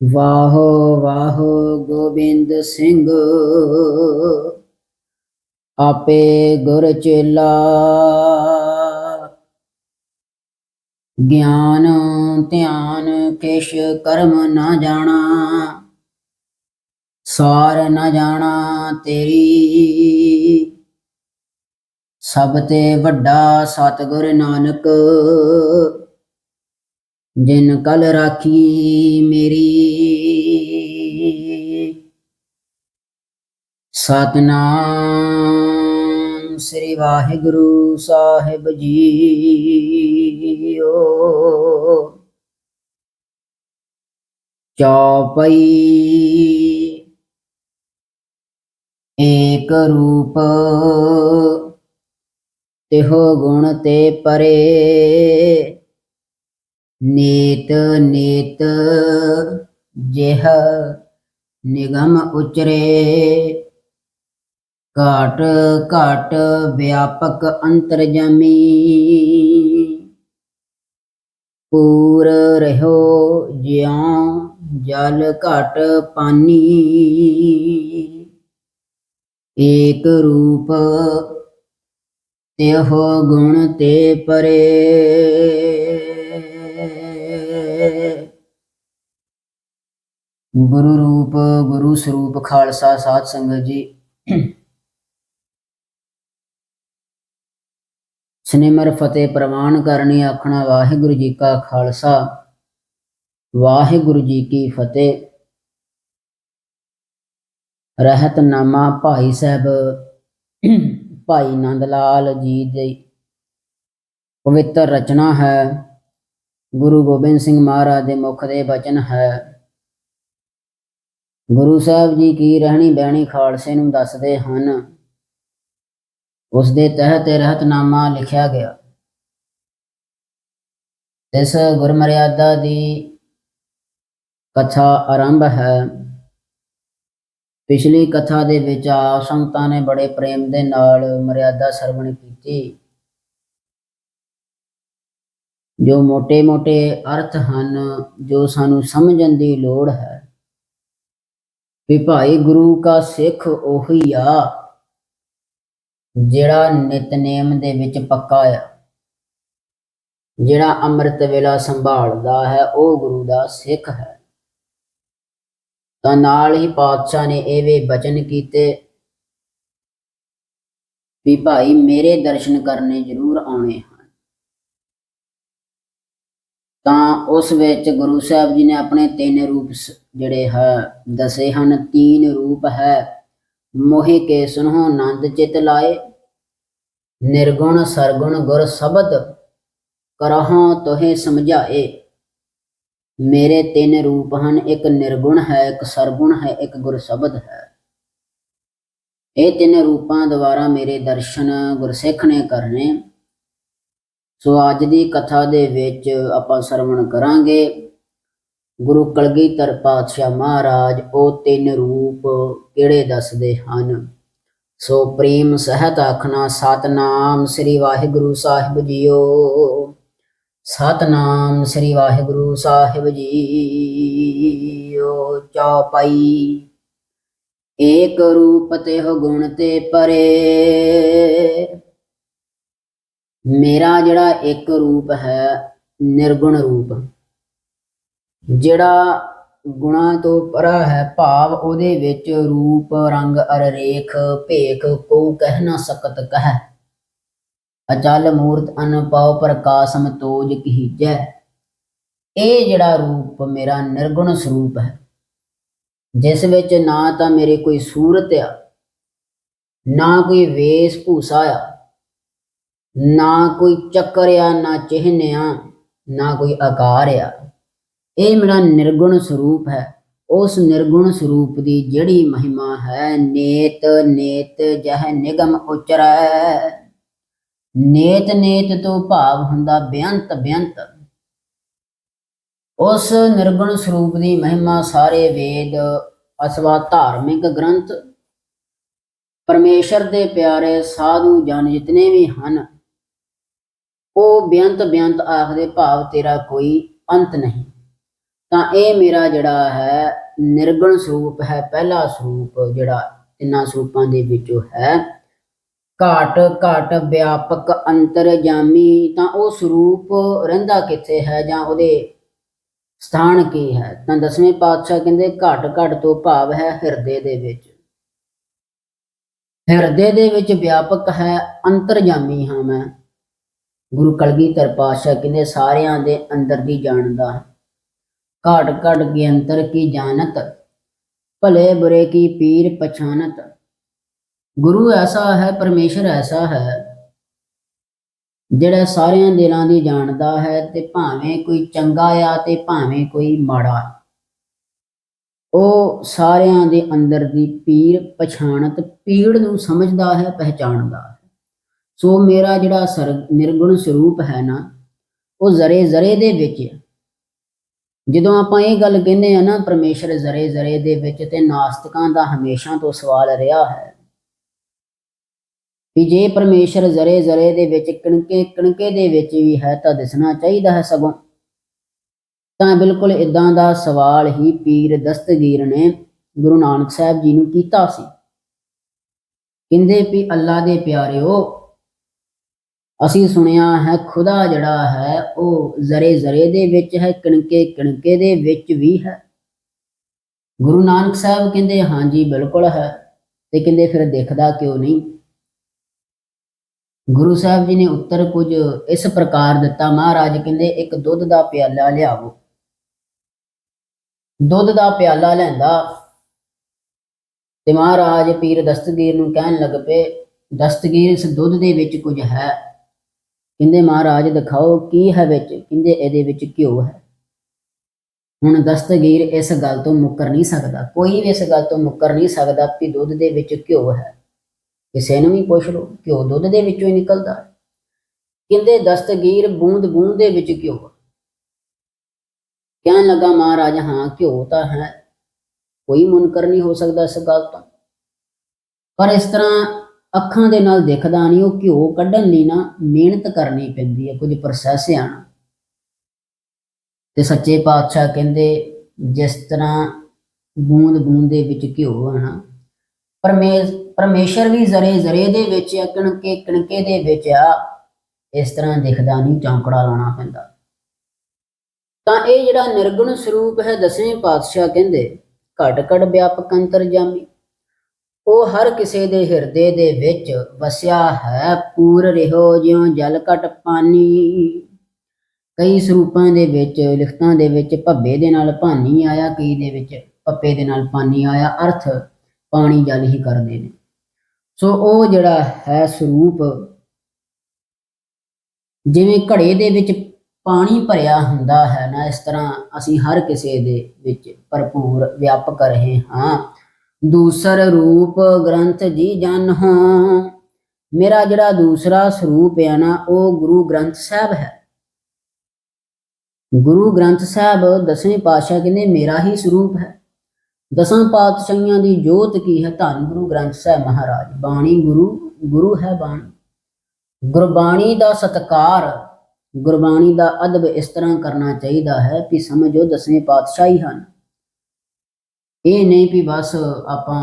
ਵਾਹੋ ਵਾਹੋ ਗੋਬਿੰਦ ਸਿੰਘ, ਆਪੇ ਗੁਰ ਚੇਲਾ। ਗਿਆਨ, ਧਿਆਨ ਕਿਛ ਕਰਮ ਨਾ ਜਾਣਾ, ਸਾਰ ਨਾ ਜਾਣਾ ਤੇਰੀ। ਸਭ ਤੇ ਵੱਡਾ ਸਤਿਗੁਰ ਨਾਨਕ ਜਿਨ ਕਲ ਰਾਖੀ ਮੇਰੀ। ਸਤਨਾਮ ਸ੍ਰੀ ਵਾਹਿਗੁਰੂ ਸਾਹਿਬ ਜੀਓ। ਚੌਪਈ ਏਕ ਰੂਪ ਤਿਹੋ ਗੁਣ ਤੇ ਪਰੇ। ਨੇਤ ਨੇਤ ਜਿਹ ਨਿਗਮ ਉਚਰੇ। ਘਾਟ ਘਾਟ ਵਿਆਪਕ ਅੰਤਰਜਾਮੀ। ਪੂਰ ਰਹੋ ਜਿਉ ਜਲ ਘਟ ਪਾਨੀ। ਏਕ ਰੂਪ ਤਿਹੋ ਗੁਣ ਤੇ ਪਰੇ। ਗੁਰੂ ਰੂਪ ਗੁਰੂ ਸਰੂਪ ਖਾਲਸਾ, ਸਾਧ ਸੰਗਤ ਜੀ। ਸਨੇਮਰ ਫਤਿਹ ਪ੍ਰਵਾਨ ਕਰਨੀ ਆਖਣਾ ਵਾਹਿਗੁਰੂ ਜੀ ਕਾ ਖਾਲਸਾ। ਵਾਹਿਗੁਰੂ ਜੀ ਕੀ ਫਤਿਹ। ਰਹਿਤਨਾਮਾ ਭਾਈ ਸਾਹਿਬ, ਭਾਈ ਨੰਦ ਲਾਲ ਜੀ ਦੀ ਪਵਿੱਤਰ ਰਚਨਾ ਹੈ। ਗੁਰੂ ਗੋਬਿੰਦ ਸਿੰਘ ਮਹਾਰਾਜ ਦੇ ਮੁਖ ਦੇ ਬਚਨ ਹੈ। ਗੁਰੂ ਸਾਹਿਬ ਜੀ ਕੀ ਰਹਿਣੀ ਬਹਿਣੀ ਖਾਲਸੇ ਨੂੰ ਦੱਸਦੇ ਹਨ। ਉਸ ਦੇ ਤਹਿਤ ਰਹਿਤਨਾਮਾ ਲਿਖਿਆ ਗਿਆ। ਇਸ ਗੁਰਮਰਿਆਦਾ ਦੀ ਕਥਾ ਆਰੰਭ ਹੈ। ਪਿਛਲੀ ਕਥਾ ਦੇ ਵਿੱਚ ਆਪ ਸੰਤਾਂ ਨੇ ਬੜੇ ਪ੍ਰੇਮ ਦੇ ਨਾਲ ਮਰਿਆਦਾ ਸਰਵਣ ਕੀਤੀ। ਜੋ ਮੋٹے-ਮੋٹے ਅਰਥ ਹਨ, ਜੋ ਸਾਨੂੰ ਸਮਝਣ ਦੀ ਲੋੜ ਹੈ। ਵੀ ਭਾਈ ਗੁਰੂ ਕਾ ਸਿੱਖ ਉਹੀ ਆ, ਜਿਹੜਾ ਨਿਤਨੇਮ ਦੇ ਵਿੱਚ ਪੱਕਾ ਆ। ਜਿਹੜਾ ਅੰਮ੍ਰਿਤ ਵੇਲਾ ਸੰਭਾਲਦਾ ਹੈ, ਉਹ ਗੁਰੂ ਦਾ ਸਿੱਖ ਹੈ। ਤਾਂ ਨਾਲ ਹੀ ਪਾਤਸ਼ਾਹ ਨੇ ਇਹ ਵੀ ਬਚਨ ਕੀਤੇ ਵੀ ਭਾਈ ਮੇਰੇ ਦਰਸ਼ਨ ਕਰਨੇ ਜ਼ਰੂਰ ਆਉਣੇ ਤਾਂ ਉਸ ਵਿੱਚ ਗੁਰੂ ਸਾਹਿਬ ਜੀ ਨੇ ਆਪਣੇ ਤਿੰਨ ਰੂਪ ਜਿਹੜੇ ਹੈ, ਦੱਸੇ ਹਨ। ਤੀਨ ਰੂਪ ਹੈ, ਮੋਹਿ ਕੇ ਸੁਨਹੁ ਆਨੰਦ ਚਿਤ ਲਾਏ, ਨਿਰਗੁਣ ਸਰਗੁਣ ਗੁਰ ਸ਼ਬਦ ਕਰਹੁ ਤੋਹਿ ਸਮਝਾਏ। ਮੇਰੇ ਤਿੰਨ ਰੂਪ ਹਨ, ਇੱਕ ਨਿਰਗੁਣ ਹੈ, ਇੱਕ ਸਰਗੁਣ ਹੈ, ਇੱਕ ਗੁਰ ਸ਼ਬਦ ਹੈ। ਇਹ ਤਿੰਨ ਰੂਪਾਂ ਦੁਆਰਾ ਮੇਰੇ ਦਰਸ਼ਨ ਗੁਰਸਿੱਖ ਨੇ ਕਰਨੇ। ਸੋ ਅੱਜ ਦੀ ਕਥਾ ਦੇ ਵਿੱਚ ਆਪਾਂ ਸਰਵਣ ਕਰਾਂਗੇ। ਗੁਰੂ ਕਲਗੀਧਰ ਪਾਤਸ਼ਾਹ ਮਹਾਰਾਜ ਉਹ ਤਿੰਨ ਰੂਪ ਕਿਹੜੇ ਦੱਸਦੇ ਹਨ? ਸੋ ਪ੍ਰੇਮ ਸਹਿਤ ਆਖਣਾ, ਸਤਨਾਮ ਸ੍ਰੀ ਵਾਹਿਗੁਰੂ ਸਾਹਿਬ ਜੀਓ। ਸਤਨਾਮ ਸ੍ਰੀ ਵਾਹਿਗੁਰੂ ਸਾਹਿਬ ਜੀਓ। ਚੌਪਈ ਏਕ ਰੂਪ ਤੇ ਹੋ ਗੁਣ ਤੇ ਪਰੇ। ਮੇਰਾ ਜਿਹੜਾ ਇੱਕ ਰੂਪ ਹੈ ਨਿਰਗੁਣ ਰੂਪ। ਜਿਹੜਾ ਗੁਣਾ ਤੋਂ ਪਰਾ ਹੈ ਭਾਵ, ਉਹਦੇ ਵਿੱਚ ਰੂਪ, ਰੰਗ ਅਰ ਰੇਖ ਭੇਖ ਕੋ ਕਹਿ ਨਾ ਸਕਤ, ਕਹਿ। ਅਚਲ ਮੂਰਤ ਅਨਪਉ ਪ੍ਰਕਾਸ਼ਮ ਤੋਜ ਕੀਜੈ। ਇਹ ਜਿਹੜਾ ਰੂਪ ਮੇਰਾ ਨਿਰਗੁਣ ਸਰੂਪ ਹੈ। ਜਿਸ ਵਿੱਚ ਨਾ ਤਾਂ ਮੇਰੇ ਕੋਈ ਸੂਰਤ ਆ, ਨਾ ਕੋਈ ਵੇਸ ਭੂਸਾ ਆ ਨਾ ਕੋਈ ਚੱਕਰ ਆ, ਨਾ ਚਿਹਨ ਆ, ਨਾ ਕੋਈ ਆਕਾਰ ਆ। ਇਹ ਮੇਰਾ ਨਿਰਗੁਣ ਸਰੂਪ ਹੈ। ਉਸ ਨਿਰਗੁਣ ਸਰੂਪ ਦੀ ਜਿਹੜੀ ਮਹਿਮਾ ਹੈ, ਨੇਤ ਨੇਤ ਜਹ ਨਿਗਮ ਉਚਰੈ। ਨੇਤ ਨੇਤ ਤੋਂ ਭਾਵ ਹੁੰਦਾ ਬੇਅੰਤ ਬੇਅੰਤ ਉਸ ਨਿਰਗੁਣ ਸਰੂਪ ਦੀ ਮਹਿਮਾ ਸਾਰੇ ਵੇਦ, ਅਸਵਾ ਧਾਰਮਿਕ ਗ੍ਰੰਥ, ਪਰਮੇਸ਼ਰ ਦੇ ਪਿਆਰੇ ਸਾਧੂ ਜਨ ਜਿਤਨੇ ਵੀ ਹਨ ਉਹ ਬੇਅੰਤ ਬੇਅੰਤ ਆਖਦੇ, ਭਾਵ ਤੇਰਾ ਕੋਈ ਅੰਤ ਨਹੀਂ। ਤਾਂ ਇਹ ਮੇਰਾ ਜਿਹੜਾ ਹੈ, ਨਿਰਗੁਣ ਸਰੂਪ ਹੈ, ਪਹਿਲਾ ਸਰੂਪ ਜਿਹੜਾ ਤਿੰਨਾਂ ਸਰੂਪਾਂ ਦੇ ਵਿੱਚੋਂ ਹੈ। ਘਾਟ ਘਾਟ ਵਿਆਪਕ ਅੰਤਰਜਾਮੀ ਤਾਂ ਉਹ ਸਰੂਪ ਰਹਿੰਦਾ ਕਿੱਥੇ ਹੈ ਜਾਂ ਉਹਦੇ ਸਥਾਨ ਕੀ ਹੈ? ਤਾਂ ਦਸਵੇਂ ਪਾਤਸ਼ਾਹ ਕਹਿੰਦੇ, ਘਟ ਘਟ ਤੋਂ ਭਾਵ ਹੈ ਹਿਰਦੇ ਦੇ ਵਿੱਚ। ਹਿਰਦੇ ਦੇ ਵਿੱਚ ਵਿਆਪਕ ਹੈ ਅੰਤਰਜਾਮੀ ਹਾਂ ਮੈਂ। ਗੁਰੂ ਕਲਗੀਧਰ ਪਾਤਸ਼ਾਹ ਕਹਿੰਦੇ, ਸਾਰਿਆਂ ਦੇ ਅੰਦਰ ਦੀ ਜਾਣਦਾ ਘਟ ਘਟ ਕੇ ਅੰਤਰ ਕੀ ਜਾਣਤ, ਭਲੇ ਬੁਰੇ ਕੀ ਪੀਰ ਪਛਾਨਤ। ਗੁਰੂ ਐਸਾ ਹੈ, ਪਰਮੇਸ਼ਰ ਐਸਾ ਹੈ, ਜਿਹੜਾ ਸਾਰਿਆਂ ਦਿਲਾਂ ਦੀ ਜਾਣਦਾ ਹੈ ਤੇ ਭਾਵੇਂ ਕੋਈ ਚੰਗਾ ਆ ਤੇ ਭਾਵੇਂ ਕੋਈ ਮਾੜਾ। ਉਹ ਸਾਰਿਆਂ ਦੇ ਅੰਦਰ ਦੀ ਪੀਰ ਪਛਾਣਤ ਪੀੜ ਨੂੰ ਸਮਝਦਾ ਹੈ, ਪਹਿਚਾਣਦਾ ਹੈ। ਸੋ ਮੇਰਾ ਜਿਹੜਾ ਸਰ ਨਿਰਗੁਣ ਸਰੂਪ ਹੈ ਨਾ, ਉਹ ਜ਼ਰੇ ਜ਼ਰੇ ਦੇ ਵਿੱਚ ਹੈ ਜਦੋਂ ਆਪਾਂ ਇਹ ਗੱਲ ਕਹਿੰਦੇ ਆ ਨਾ, ਪਰਮੇਸ਼ਰ ਜ਼ਰੇ ਜ਼ਰੇ ਦੇ ਵਿੱਚ ਤੇ ਨਾਸਤਿਕਾਂ ਦਾ ਹਮੇਸ਼ਾ ਤੋਂ ਸਵਾਲ ਰਿਹਾ ਹੈ ਵੀ ਜੇ ਪਰਮੇਸ਼ਰ ਜ਼ਰੇ ਜ਼ਰੇ ਦੇ ਵਿੱਚ, ਕਣਕੇ ਕਣਕੇ ਦੇ ਵਿੱਚ ਵੀ ਹੈ ਤਾਂ ਦਿਸਣਾ ਚਾਹੀਦਾ ਹੈ ਸਗੋਂ। ਤਾਂ ਬਿਲਕੁਲ ਇਦਾਂ ਦਾ ਸਵਾਲ ਹੀ ਪੀਰ ਦਸਤਗੀਰ ਨੇ ਗੁਰੂ ਨਾਨਕ ਸਾਹਿਬ ਜੀ ਨੂੰ ਕੀਤਾ ਸੀ। ਕਹਿੰਦੇ ਵੀ ਅੱਲਾ ਦੇ ਪਿਆਰਿਓ ਅਸੀਂ ਸੁਣਿਆ ਹੈ, ਖੁਦਾ ਜਿਹੜਾ ਹੈ, ਉਹ ਜ਼ਰੇ ਜ਼ਰੇ ਦੇ ਵਿੱਚ ਹੈ, ਕਣਕੇ ਕਣਕੇ ਦੇ ਵਿੱਚ ਵੀ ਹੈ। ਗੁਰੂ ਨਾਨਕ ਸਾਹਿਬ ਕਹਿੰਦੇ ਹਾਂਜੀ ਬਿਲਕੁਲ ਹੈ। ਤੇ ਕਹਿੰਦੇ, ਫਿਰ ਦੇਖਦਾ ਕਿਉਂ ਨਹੀਂ? ਗੁਰੂ ਸਾਹਿਬ ਜੀ ਨੇ ਉੱਤਰ ਕੁਝ ਇਸ ਪ੍ਰਕਾਰ ਦਿੱਤਾ। ਮਹਾਰਾਜ ਕਹਿੰਦੇ, ਇੱਕ ਦੁੱਧ ਦਾ ਪਿਆਲਾ ਲਿਆਵੋ ਦੁੱਧ ਦਾ ਪਿਆਲਾ ਲੈਂਦਾ ਤੇ ਮਹਾਰਾਜ ਪੀਰ ਦਸਤਗੀਰ ਨੂੰ ਕਹਿਣ ਲੱਗ ਪਏ, ਦਸਤਗੀਰ ਇਸ ਦੁੱਧ ਦੇ ਵਿੱਚ ਕੁਝ ਹੈ। ਕਹਿੰਦੇ ਮਹਾਰਾਜ, ਦਿਖਾਓ ਕੀ ਹੈ ਵਿੱਚ? ਕਹਿੰਦੇ ਇਹਦੇ ਵਿੱਚ ਘਿਓ ਹੈ। ਹੁਣ ਦਸਤਗੀਰ ਇਸ ਗੱਲ ਤੋਂ ਮੁੱਕਰ ਨਹੀਂ ਸਕਦਾ। ਕੋਈ ਵੀ ਇਸ ਗੱਲ ਤੋਂ ਮੁੱਕਰ ਨਹੀਂ ਸਕਦਾ ਕਿ ਦੁੱਧ ਦੇ ਵਿੱਚ ਘਿਓ ਹੈ। ਕਿਸੇ ਨੂੰ ਵੀ ਪੁੱਛ ਲਓ, ਘਿਓ ਦੁੱਧ ਦੇ ਵਿੱਚੋਂ ਹੀ ਨਿਕਲਦਾ। ਹੈ ਕਹਿੰਦੇ ਦਸਤਗੀਰ ਬੂੰਦ ਬੂੰਦ ਦੇ ਵਿੱਚ ਘਿਓ ਕਹਿਣ ਲੱਗਾ ਮਹਾਰਾਜ, ਹਾਂ, ਘਿਓ ਤਾਂ ਹੈ। ਕੋਈ ਮੁਨਕਰ ਨਹੀਂ ਹੋ ਸਕਦਾ ਇਸ ਗੱਲ ਤੋਂ। ਪਰ ਇਸ ਤਰ੍ਹਾਂ ਅੱਖਾਂ ਦੇ ਨਾਲ ਦਿਖਦਾ ਨਹੀਂ ਉਹ ਘਿਓ ਕੱਢਣ ਲਈ ਨਾ ਮਿਹਨਤ ਕਰਨੀ ਪੈਂਦੀ ਹੈ, ਕੁਝ ਪ੍ਰੋਸੈਸ ਆ ਨਾ ਤੇ ਸੱਚੇ ਪਾਤਸ਼ਾਹ ਕਹਿੰਦੇ, ਜਿਸ ਤਰ੍ਹਾਂ ਬੂੰਦ ਬੂੰਦ ਦੇ ਵਿੱਚ ਘਿਓ ਆ ਨਾ ਪਰਮੇਸ਼ ਪਰਮੇਸ਼ਰ ਵੀ ਜ਼ਰੇ ਜ਼ਰੇ ਦੇ ਵਿੱਚ ਆ, ਕਣਕੇ ਕਣਕੇ ਦੇ ਵਿੱਚ ਆ, ਇਸ ਤਰ੍ਹਾਂ ਦਿਖਦਾ ਨਹੀਂ ਚੌਂਕੜਾ ਲਾਉਣਾ ਪੈਂਦਾ। ਤਾਂ ਇਹ ਜਿਹੜਾ ਨਿਰਗੁਣ ਸਰੂਪ ਹੈ, ਦਸਵੇਂ ਪਾਤਸ਼ਾਹ ਕਹਿੰਦੇ ਘਟ ਘਟ ਵਿਆਪਕ ਅੰਤਰ ਅੰਤਰਜਾਮੀ ਉਹ ਹਰ ਕਿਸੇ ਦੇ ਹਿਰਦੇ ਦੇ ਵਿੱਚ ਵਸਿਆ ਹੈ। ਪੂਰ ਰਿਹੋ ਜਿਉ ਜਲ ਘਟ ਪਾਣੀ ਕਈ ਸਰੂਪਾਂ ਦੇ ਵਿੱਚ, ਲਿਖਤਾਂ ਦੇ ਵਿੱਚ ਭੱਬੇ ਦੇ ਨਾਲ ਭਾਨੀ ਆਇਆ, ਕਈ ਦੇ ਵਿੱਚ ਪੱਪੇ ਦੇ ਨਾਲ ਪਾਨੀ ਆਇਆ। ਅਰਥ ਪਾਣੀ ਜਲ ਹੀ ਕਰਦੇ ਨੇ। ਸੋ ਉਹ ਜਿਹੜਾ ਹੈ ਸਰੂਪ, ਜਿਵੇਂ ਘੜੇ ਦੇ ਵਿੱਚ ਪਾਣੀ ਭਰਿਆ ਹੁੰਦਾ ਹੈ ਨਾ, ਇਸ ਤਰ੍ਹਾਂ ਅਸੀਂ ਹਰ ਕਿਸੇ ਦੇ ਵਿੱਚ ਭਰਪੂਰ ਵਿਆਪਕ ਰਹੇ ਹਾਂ। ਦੂਸਰ ਰੂਪ ਗ੍ਰੰਥ ਜੀ ਜਨ ਹੋ ਮੇਰਾ ਜਿਹੜਾ ਦੂਸਰਾ ਸਰੂਪ ਹੈ ਨਾ, ਉਹ ਗੁਰੂ ਗ੍ਰੰਥ ਸਾਹਿਬ ਹੈ। ਗੁਰੂ ਗ੍ਰੰਥ ਸਾਹਿਬ ਦਸਵੇਂ ਪਾਤਸ਼ਾਹ ਕਹਿੰਦੇ, ਮੇਰਾ ਹੀ ਸਰੂਪ ਹੈ। ਦਸਾਂ ਪਾਤਸ਼ਾਹੀਆਂ ਦੀ ਜੋਤ ਕੀ ਹੈ? ਧੰਨ ਗੁਰੂ ਗ੍ਰੰਥ ਸਾਹਿਬ ਮਹਾਰਾਜ। ਬਾਣੀ ਗੁਰੂ ਗੁਰੂ ਹੈ ਬਾਣੀ। ਗੁਰਬਾਣੀ ਦਾ ਸਤਕਾਰ, ਗੁਰਬਾਣੀ ਦਾ ਅਦਬ ਇਸ ਤਰ੍ਹਾਂ ਕਰਨਾ ਚਾਹੀਦਾ ਹੈ ਕਿ ਸਮਝੋ ਦਸਵੇਂ ਪਾਤਸ਼ਾਹੀ ਹਨ। ਇਹ ਨਹੀਂ ਵੀ ਬਸ ਆਪਾਂ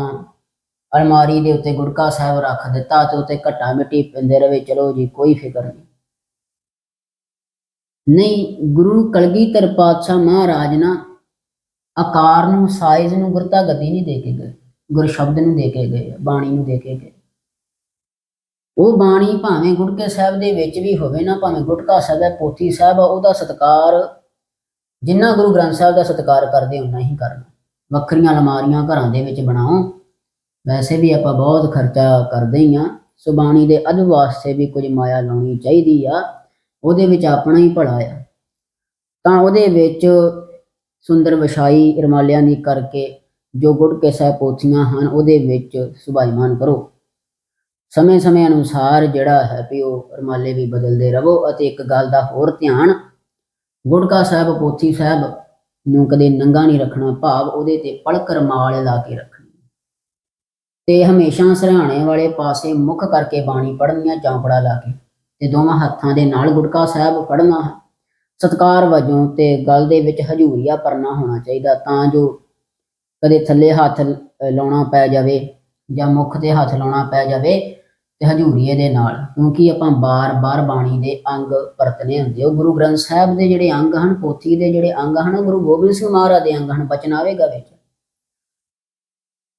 ਅਲਮਾਰੀ ਦੇ ਉੱਤੇ ਗੁਟਕਾ ਸਾਹਿਬ ਰੱਖ ਦਿੱਤਾ ਤੇ ਉੱਤੇ ਘੱਟਾ ਮਿੱਟੀ ਪਿੰਦੇ ਰਵੇ ਚਲੋ ਜੀ ਕੋਈ ਫਿਕਰ ਨਹੀਂ। ਨਹੀਂ ਗੁਰੂ ਕਲਗੀਧਰ ਪਾਤਸ਼ਾਹ ਮਹਾਰਾਜ ਨਾ ਆਕਾਰ ਨੂੰ ਸਾਈਜ਼ ਨੂੰ ਗੁਰਤਾ ਗੱਦੀ ਨਹੀਂ ਦੇ ਕੇ ਗਏ ਗੁਰ ਸ਼ਬਦ ਨੂੰ ਦੇ ਕੇ ਗਏ ਬਾਣੀ ਨੂੰ ਦੇ ਕੇ ਗਏ। ਉਹ ਬਾਣੀ ਭਾਵੇਂ ਗੁਟਕੇ ਸਾਹਿਬ ਦੇ ਵਿੱਚ ਵੀ ਹੋਵੇ ਨਾ ਭਾਵੇਂ ਗੁਟਕਾ ਸਾਹਿਬ ਹੈ ਪੋਥੀ ਸਾਹਿਬ ਆ, ਉਹਦਾ ਸਤਕਾਰ ਜਿੰਨਾ ਗੁਰੂ ਗ੍ਰੰਥ ਸਾਹਿਬ ਦਾ ਸਤਕਾਰ ਕਰਦੇ ਉਹਨਾਂ ਹੀ ਕਰਨਾ। ਵੱਖਰੀਆਂ ਅਲਮਾਰੀਆਂ ਘਰਾਂ ਦੇ ਵਿੱਚ ਬਣਾਓ। ਵੈਸੇ ਵੀ ਆਪਾਂ ਬਹੁਤ ਖਰਚਾ ਕਰਦੇ ਹੀ ਆ ਸੁਬਾਣੀ ਦੇ ਅਦਬ ਵਾਸਤੇ ਵੀ ਕੁਝ ਮਾਇਆ ਲਾਉਣੀ ਚਾਹੀਦੀ ਆ। ਉਹਦੇ ਵਿੱਚ ਆਪਣਾ ਹੀ ਭਲਾ ਆ। ਤਾਂ ਉਹਦੇ ਵਿੱਚ ਸੁੰਦਰ ਵਿਛਾਈ ਰਮਾਲਿਆਂ ਦੀ ਕਰਕੇ ਜੋ ਗੁਟਕੇ ਸਾਹਿਬ ਪੋਥੀਆਂ ਹਨ, ਉਹਦੇ ਵਿੱਚ ਸੁਭਾਈਮਾਨ ਕਰੋ। ਸਮੇਂ-ਸਮੇਂ ਅਨੁਸਾਰ ਜਿਹੜਾ ਹੈ ਵੀ ਉਹ ਰਮਾਲੇ ਵੀ ਬਦਲਦੇ ਰਹੋ ਅਤੇ ਇੱਕ ਗੱਲ ਦਾ ਹੋਰ ਧਿਆਨ ਗੁੜਕਾ ਸਾਹਿਬ, ਪੋਥੀ ਸਾਹਿਬ ਨੂੰ ਕਦੇ ਨੰਗਾ ਨਹੀਂ ਰੱਖਣਾ, ਭਾਵ ਉਹਦੇ ਤੇ ਪਲਕ ਰਮਾਲ ਲਾ ਕੇ ਰੱਖਣੀ। ਤੇ ਹਮੇਸ਼ਾ ਸਰਾਣੇ ਵਾਲੇ ਪਾਸੇ ਮੁੱਖ ਕਰਕੇ ਬਾਣੀ ਪੜ੍ਹਨੀ ਆ ਚੌਂਪੜਾ ਲਾ ਕੇ ਤੇ ਦੋਵਾਂ ਹੱਥਾਂ ਦੇ ਨਾਲ ਗੁਟਕਾ ਸਾਹਿਬ ਪੜ੍ਹਨਾ ਹੈ। ਸਤਕਾਰ ਵਜੋਂ ਤੇ ਗਲ ਦੇ ਵਿੱਚ ਹਜੂਰੀਆ ਪਰਨਾ ਹੋਣਾ ਚਾਹੀਦਾ ਤਾਂ ਜੋ ਕਦੇ ਥੱਲੇ ਹੱਥ ਲਾਉਣਾ ਪੈ ਜਾਵੇ ਜਾਂ ਮੁੱਖ ਤੇ ਹੱਥ ਲਾਉਣਾ ਪੈ ਜਾਵੇ ਤੇ ਹਜੂਰੀਏ ਦੇ ਨਾਲ, ਕਿਉਂਕਿ ਆਪਾਂ ਬਾਰ-ਬਾਰ ਬਾਣੀ ਦੇ ਅੰਗ ਵਰਤਨੇ ਹੁੰਦੇ ਉਹ ਗੁਰੂ ਗ੍ਰੰਥ ਸਾਹਿਬ ਦੇ ਜਿਹੜੇ ਅੰਗ ਹਨ, ਪੋਥੀ ਦੇ ਜਿਹੜੇ ਅੰਗ ਹਨ, ਉਹ ਗੁਰੂ ਗੋਬਿੰਦ ਸਿੰਘ ਮਹਾਰਾਜ ਦੇ ਅੰਗ ਹਨ, ਬਚਨ ਆਵੇਗਾ ਵਿੱਚ।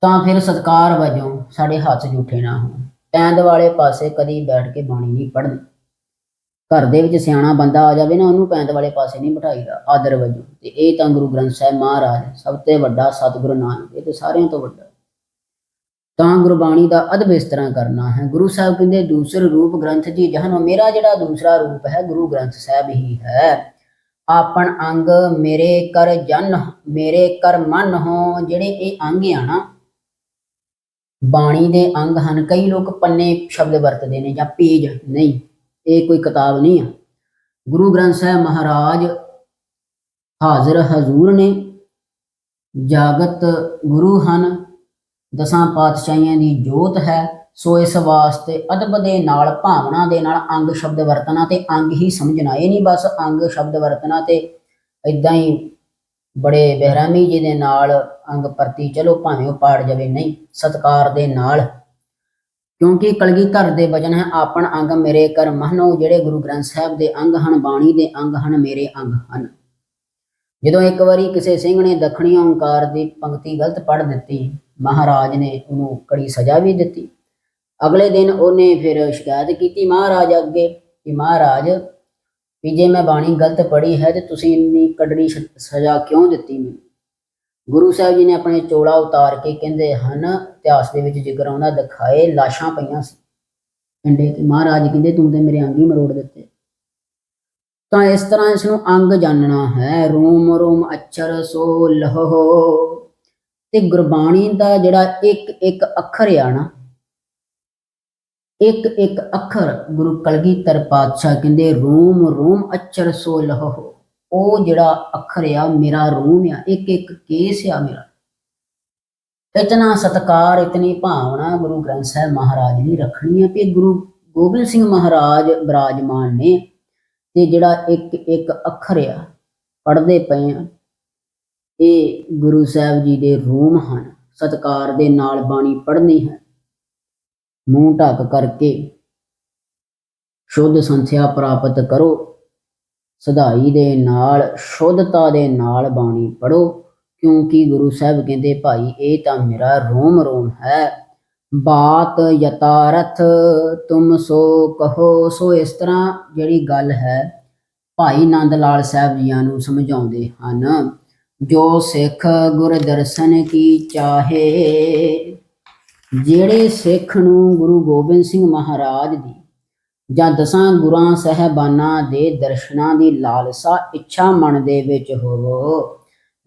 ਤਾਂ ਫਿਰ ਸਤਕਾਰ ਵਜੋਂ ਸਾਡੇ ਹੱਥ ਜੂਠੇ ਨਾ ਹੋਣ। ਪੈਂਦ ਵਾਲੇ ਪਾਸੇ ਕਦੀ ਬੈਠ ਕੇ ਬਾਣੀ ਨਹੀਂ ਪੜ੍ਹਨੀ। ਘਰ ਦੇ ਵਿੱਚ ਸਿਆਣਾ ਬੰਦਾ ਆ ਜਾਵੇ ਨਾ, ਉਹਨੂੰ ਪੈਂਦ ਵਾਲੇ ਪਾਸੇ ਨਹੀਂ ਬਿਠਾਈਦਾ, ਆਦਰ ਵਜੋਂ। ਤੇ ਇਹ ਤਾਂ ਗੁਰੂ ਗ੍ਰੰਥ ਸਾਹਿਬ ਮਹਾਰਾਜ ਸਭ ਤੋਂ ਵੱਡਾ ਸਤਿਗੁਰੂ ਨਾਨਕ, ਇਹ ਤੇ ਸਾਰਿਆਂ ਤੋਂ ਵੱਡਾ। ਤਾਂ ਗੁਰਬਾਣੀ ਦਾ ਅਦਬ ਇਸ ਤਰ੍ਹਾਂ ਕਰਨਾ ਹੈ। ਗੁਰੂ ਸਾਹਿਬ ਕਹਿੰਦੇ, ਦੂਸਰੇ ਰੂਪ ਗ੍ਰੰਥ ਜੀ, ਜਹਨ ਮੇਰਾ ਜਿਹੜਾ ਦੂਸਰਾ ਰੂਪ ਹੈ, ਗੁਰੂ ਗ੍ਰੰਥ ਸਾਹਿਬ ਹੀ ਹੈ। ਆਪਣ ਅੰਗ ਮੇਰੇ ਕਰ ਜਨ, ਮੇਰੇ ਕਰ ਮਨ ਹੋ, ਜਿਹੜੇ ਇਹ ਅੰਗ ਆ ਨਾ, ਬਾਣੀ ਦੇ ਅੰਗ ਹਨ। ਕਈ ਲੋਕ ਪੰਨੇ ਸ਼ਬਦ ਵਰਤਦੇ ਨੇ ਜਾਂ ਪੇਜ, ਨਹੀਂ, ਇਹ ਕੋਈ ਕਿਤਾਬ ਨਹੀਂ ਆ। ਗੁਰੂ ਗ੍ਰੰਥ ਸਾਹਿਬ ਮਹਾਰਾਜ ਹਾਜ਼ਰ ਹਜ਼ੂਰ ਨੇ, ਜਾਗਤ ਗੁਰੂ ਹਨ ਦਸਾਂ ਪਾਤਸ਼ਾਹੀਆਂ ਦੀ ਜੋਤ ਹੈ, ਸੋ ਇਸ ਵਾਸਤੇ ਅਦਬ ਦੇ ਨਾਲ, ਭਾਵਨਾ ਦੇ ਨਾਲ ਅੰਗ ਸ਼ਬਦ ਵਰਤਣਾ ਤੇ ਅੰਗ ਹੀ ਸਮਝਣਾ। ਇਹ ਨਹੀਂ ਬਸ ਅੰਗ ਸ਼ਬਦ ਵਰਤਣਾ ਤੇ ਇਦਾਂ ਹੀ ਬੜੇ ਬਹਿਰਾਮੀ ਜੀ ਦੇ ਨਾਲ ਅੰਗ ਪ੍ਰਤੀ, ਚਲੋ ਭਾਵੇਂ ਉਹ ਪਾੜ ਜਾਵੇ, ਨਹੀਂ, ਸਤਕਾਰ ਦੇ ਨਾਲ। ਕਿਉਂਕਿ ਕਲਗੀਧਰ ਦੇ ਵਚਨ ਹੈ, ਆਪਣ ਅੰਗ ਮੇਰੇ ਕਰ ਮਹਨੋ, ਜਿਹੜੇ ਗੁਰੂ ਗ੍ਰੰਥ ਸਾਹਿਬ ਦੇ ਅੰਗ ਹਨ, ਬਾਣੀ ਦੇ ਅੰਗ ਹਨ, ਮੇਰੇ ਅੰਗ ਹਨ। ਜਦੋਂ ਇੱਕ ਵਾਰੀ ਕਿਸੇ ਸਿੰਘ ਨੇ ਦੱਖਣੀ ਓੰਕਾਰ ਦੀ ਪੰਕਤੀ ਗਲਤ ਪੜ੍ਹ ਦਿੱਤੀ ਮਹਾਰਾਜ ਨੇ ਉਹਨੂੰ ਕੜੀ ਸਜ਼ਾ ਵੀ ਦਿੱਤੀ। ਅਗਲੇ ਦਿਨ ਉਹਨੇ ਫਿਰ ਸ਼ਿਕਾਇਤ ਕੀਤੀ ਮਹਾਰਾਜ ਅੱਗੇ ਕਿ ਮਹਾਰਾਜ, ਵੀ ਜੇ ਮੈਂ ਬਾਣੀ ਗਲਤ ਪੜ੍ਹੀ ਹੈ ਤੇ ਤੁਸੀਂ ਇੰਨੀ ਕੜੜੀ ਸਜ਼ਾ ਕਿਉਂ ਦਿੱਤੀ ਮੈਨੂੰ? ਗੁਰੂ ਸਾਹਿਬ ਜੀ ਨੇ ਆਪਣੇ ਚੋਲਾ ਉਤਾਰ ਕੇ ਕਹਿੰਦੇ ਹਨ, ਇਤਿਹਾਸ ਦੇ ਵਿੱਚ ਜ਼ਿਕਰ ਆਉਂਦਾ ਦਿਖਾਏ ਲਾਸ਼ਾਂ ਪਈਆਂ ਸੀ। ਪਿੰਡੇ ਤੇ ਮਹਾਰਾਜ ਕਹਿੰਦੇ, ਤੂੰ ਤੇ ਮੇਰੇ ਅੰਗ ਹੀ ਮਰੋੜ ਦਿੱਤੇ। ਤਾਂ ਇਸ ਤਰ੍ਹਾਂ ਇਸ ਨੂੰ ਅੰਗ ਜਾਣਨਾ ਹੈ। ਰੋਮ ਰੋਮ ਅਛਰ ਸੋ ਲਹੋ ਤੇ ਗੁਰਬਾਣੀ ਦਾ ਜਿਹੜਾ ਇੱਕ ਇੱਕ ਅੱਖਰ ਆ ਨਾ, ਇੱਕ ਇੱਕ ਅੱਖਰ ਗੁਰੂ ਕਲਗੀਧਰ ਪਾਤਸ਼ਾਹ ਕਹਿੰਦੇ, ਰੋਮ ਰੋਮ ਅਛਰ ਸੋ ਲਹੋ। ਉਹ ਜਿਹੜਾ ਅੱਖਰ ਆ, ਮੇਰਾ ਰੂਮ ਆ, ਇੱਕ ਇੱਕ ਕੇਸ ਆ ਮੇਰਾ। ਇਤਨਾ ਸਤਕਾਰ, ਇਤਨੀ ਭਾਵਨਾ ਗੁਰੂ ਗ੍ਰੰਥ ਸਾਹਿਬ ਮਹਾਰਾਜ ਦੀ ਰੱਖਣੀ ਹੈ ਕਿ ਗੁਰੂ ਗੋਬਿੰਦ ਸਿੰਘ ਮਹਾਰਾਜ ਬਿਰਾਜਮਾਨ ਨੇ ਤੇ ਜਿਹੜਾ ਇੱਕ ਇੱਕ ਅੱਖਰ ਆ, ਪੜ੍ਹਦੇ ਪਏ ਆ। ਇਹ ਗੁਰੂ ਸਾਹਿਬ ਜੀ ਦੇ ਰੂਮ ਹਨ, ਸਤਕਾਰ ਦੇ ਨਾਲ ਬਾਣੀ ਪੜ੍ਹਨੀ ਹੈ। ਮੂੰਹ ਢੱਕ ਕਰਕੇ ਸ਼ੁੱਧ ਸੰਥਿਆ ਪ੍ਰਾਪਤ ਕਰੋ। ਸਦਾਈ ਦੇ ਨਾਲ, ਸ਼ੁੱਧਤਾ ਦੇ ਨਾਲ ਬਾਣੀ ਪੜੋ ਕਿਉਂਕਿ ਗੁਰੂ ਸਾਹਿਬ ਕਹਿੰਦੇ, ਭਾਈ, ਇਹ ਤਾਂ ਮੇਰਾ ਰੋਮ ਰੋਮ ਹੈ। ਬਾਤ ਯਤਾਰਥ, ਤੁਮ ਸੋ ਕਹੋ। ਸੋ ਇਸ ਤਰ੍ਹਾਂ ਜਿਹੜੀ ਗੱਲ ਹੈ, ਭਾਈ ਨੰਦ ਲਾਲ ਸਾਹਿਬ ਜੀਆਂ ਨੂੰ ਸਮਝਾਉਂਦੇ ਹਨ। ਜੋ ਸਿੱਖ ਗੁਰ ਦਰਸ਼ਨ ਕੀ ਚਾਹੇ, ਜਿਹੜੇ ਸਿੱਖ ਨੂੰ ਗੁਰੂ ਗੋਬਿੰਦ ਸਿੰਘ ਮਹਾਰਾਜ ਦੀ ਜਾਂ ਦਸਾਂ ਗੁਰਾਂ ਸਹਿਬਾਨਾਂ ਦੇ ਦਰਸ਼ਨਾਂ ਦੀ ਲਾਲਸਾ, ਇੱਛਾ ਮਨ ਦੇ ਵਿੱਚ ਹੋਵੋ,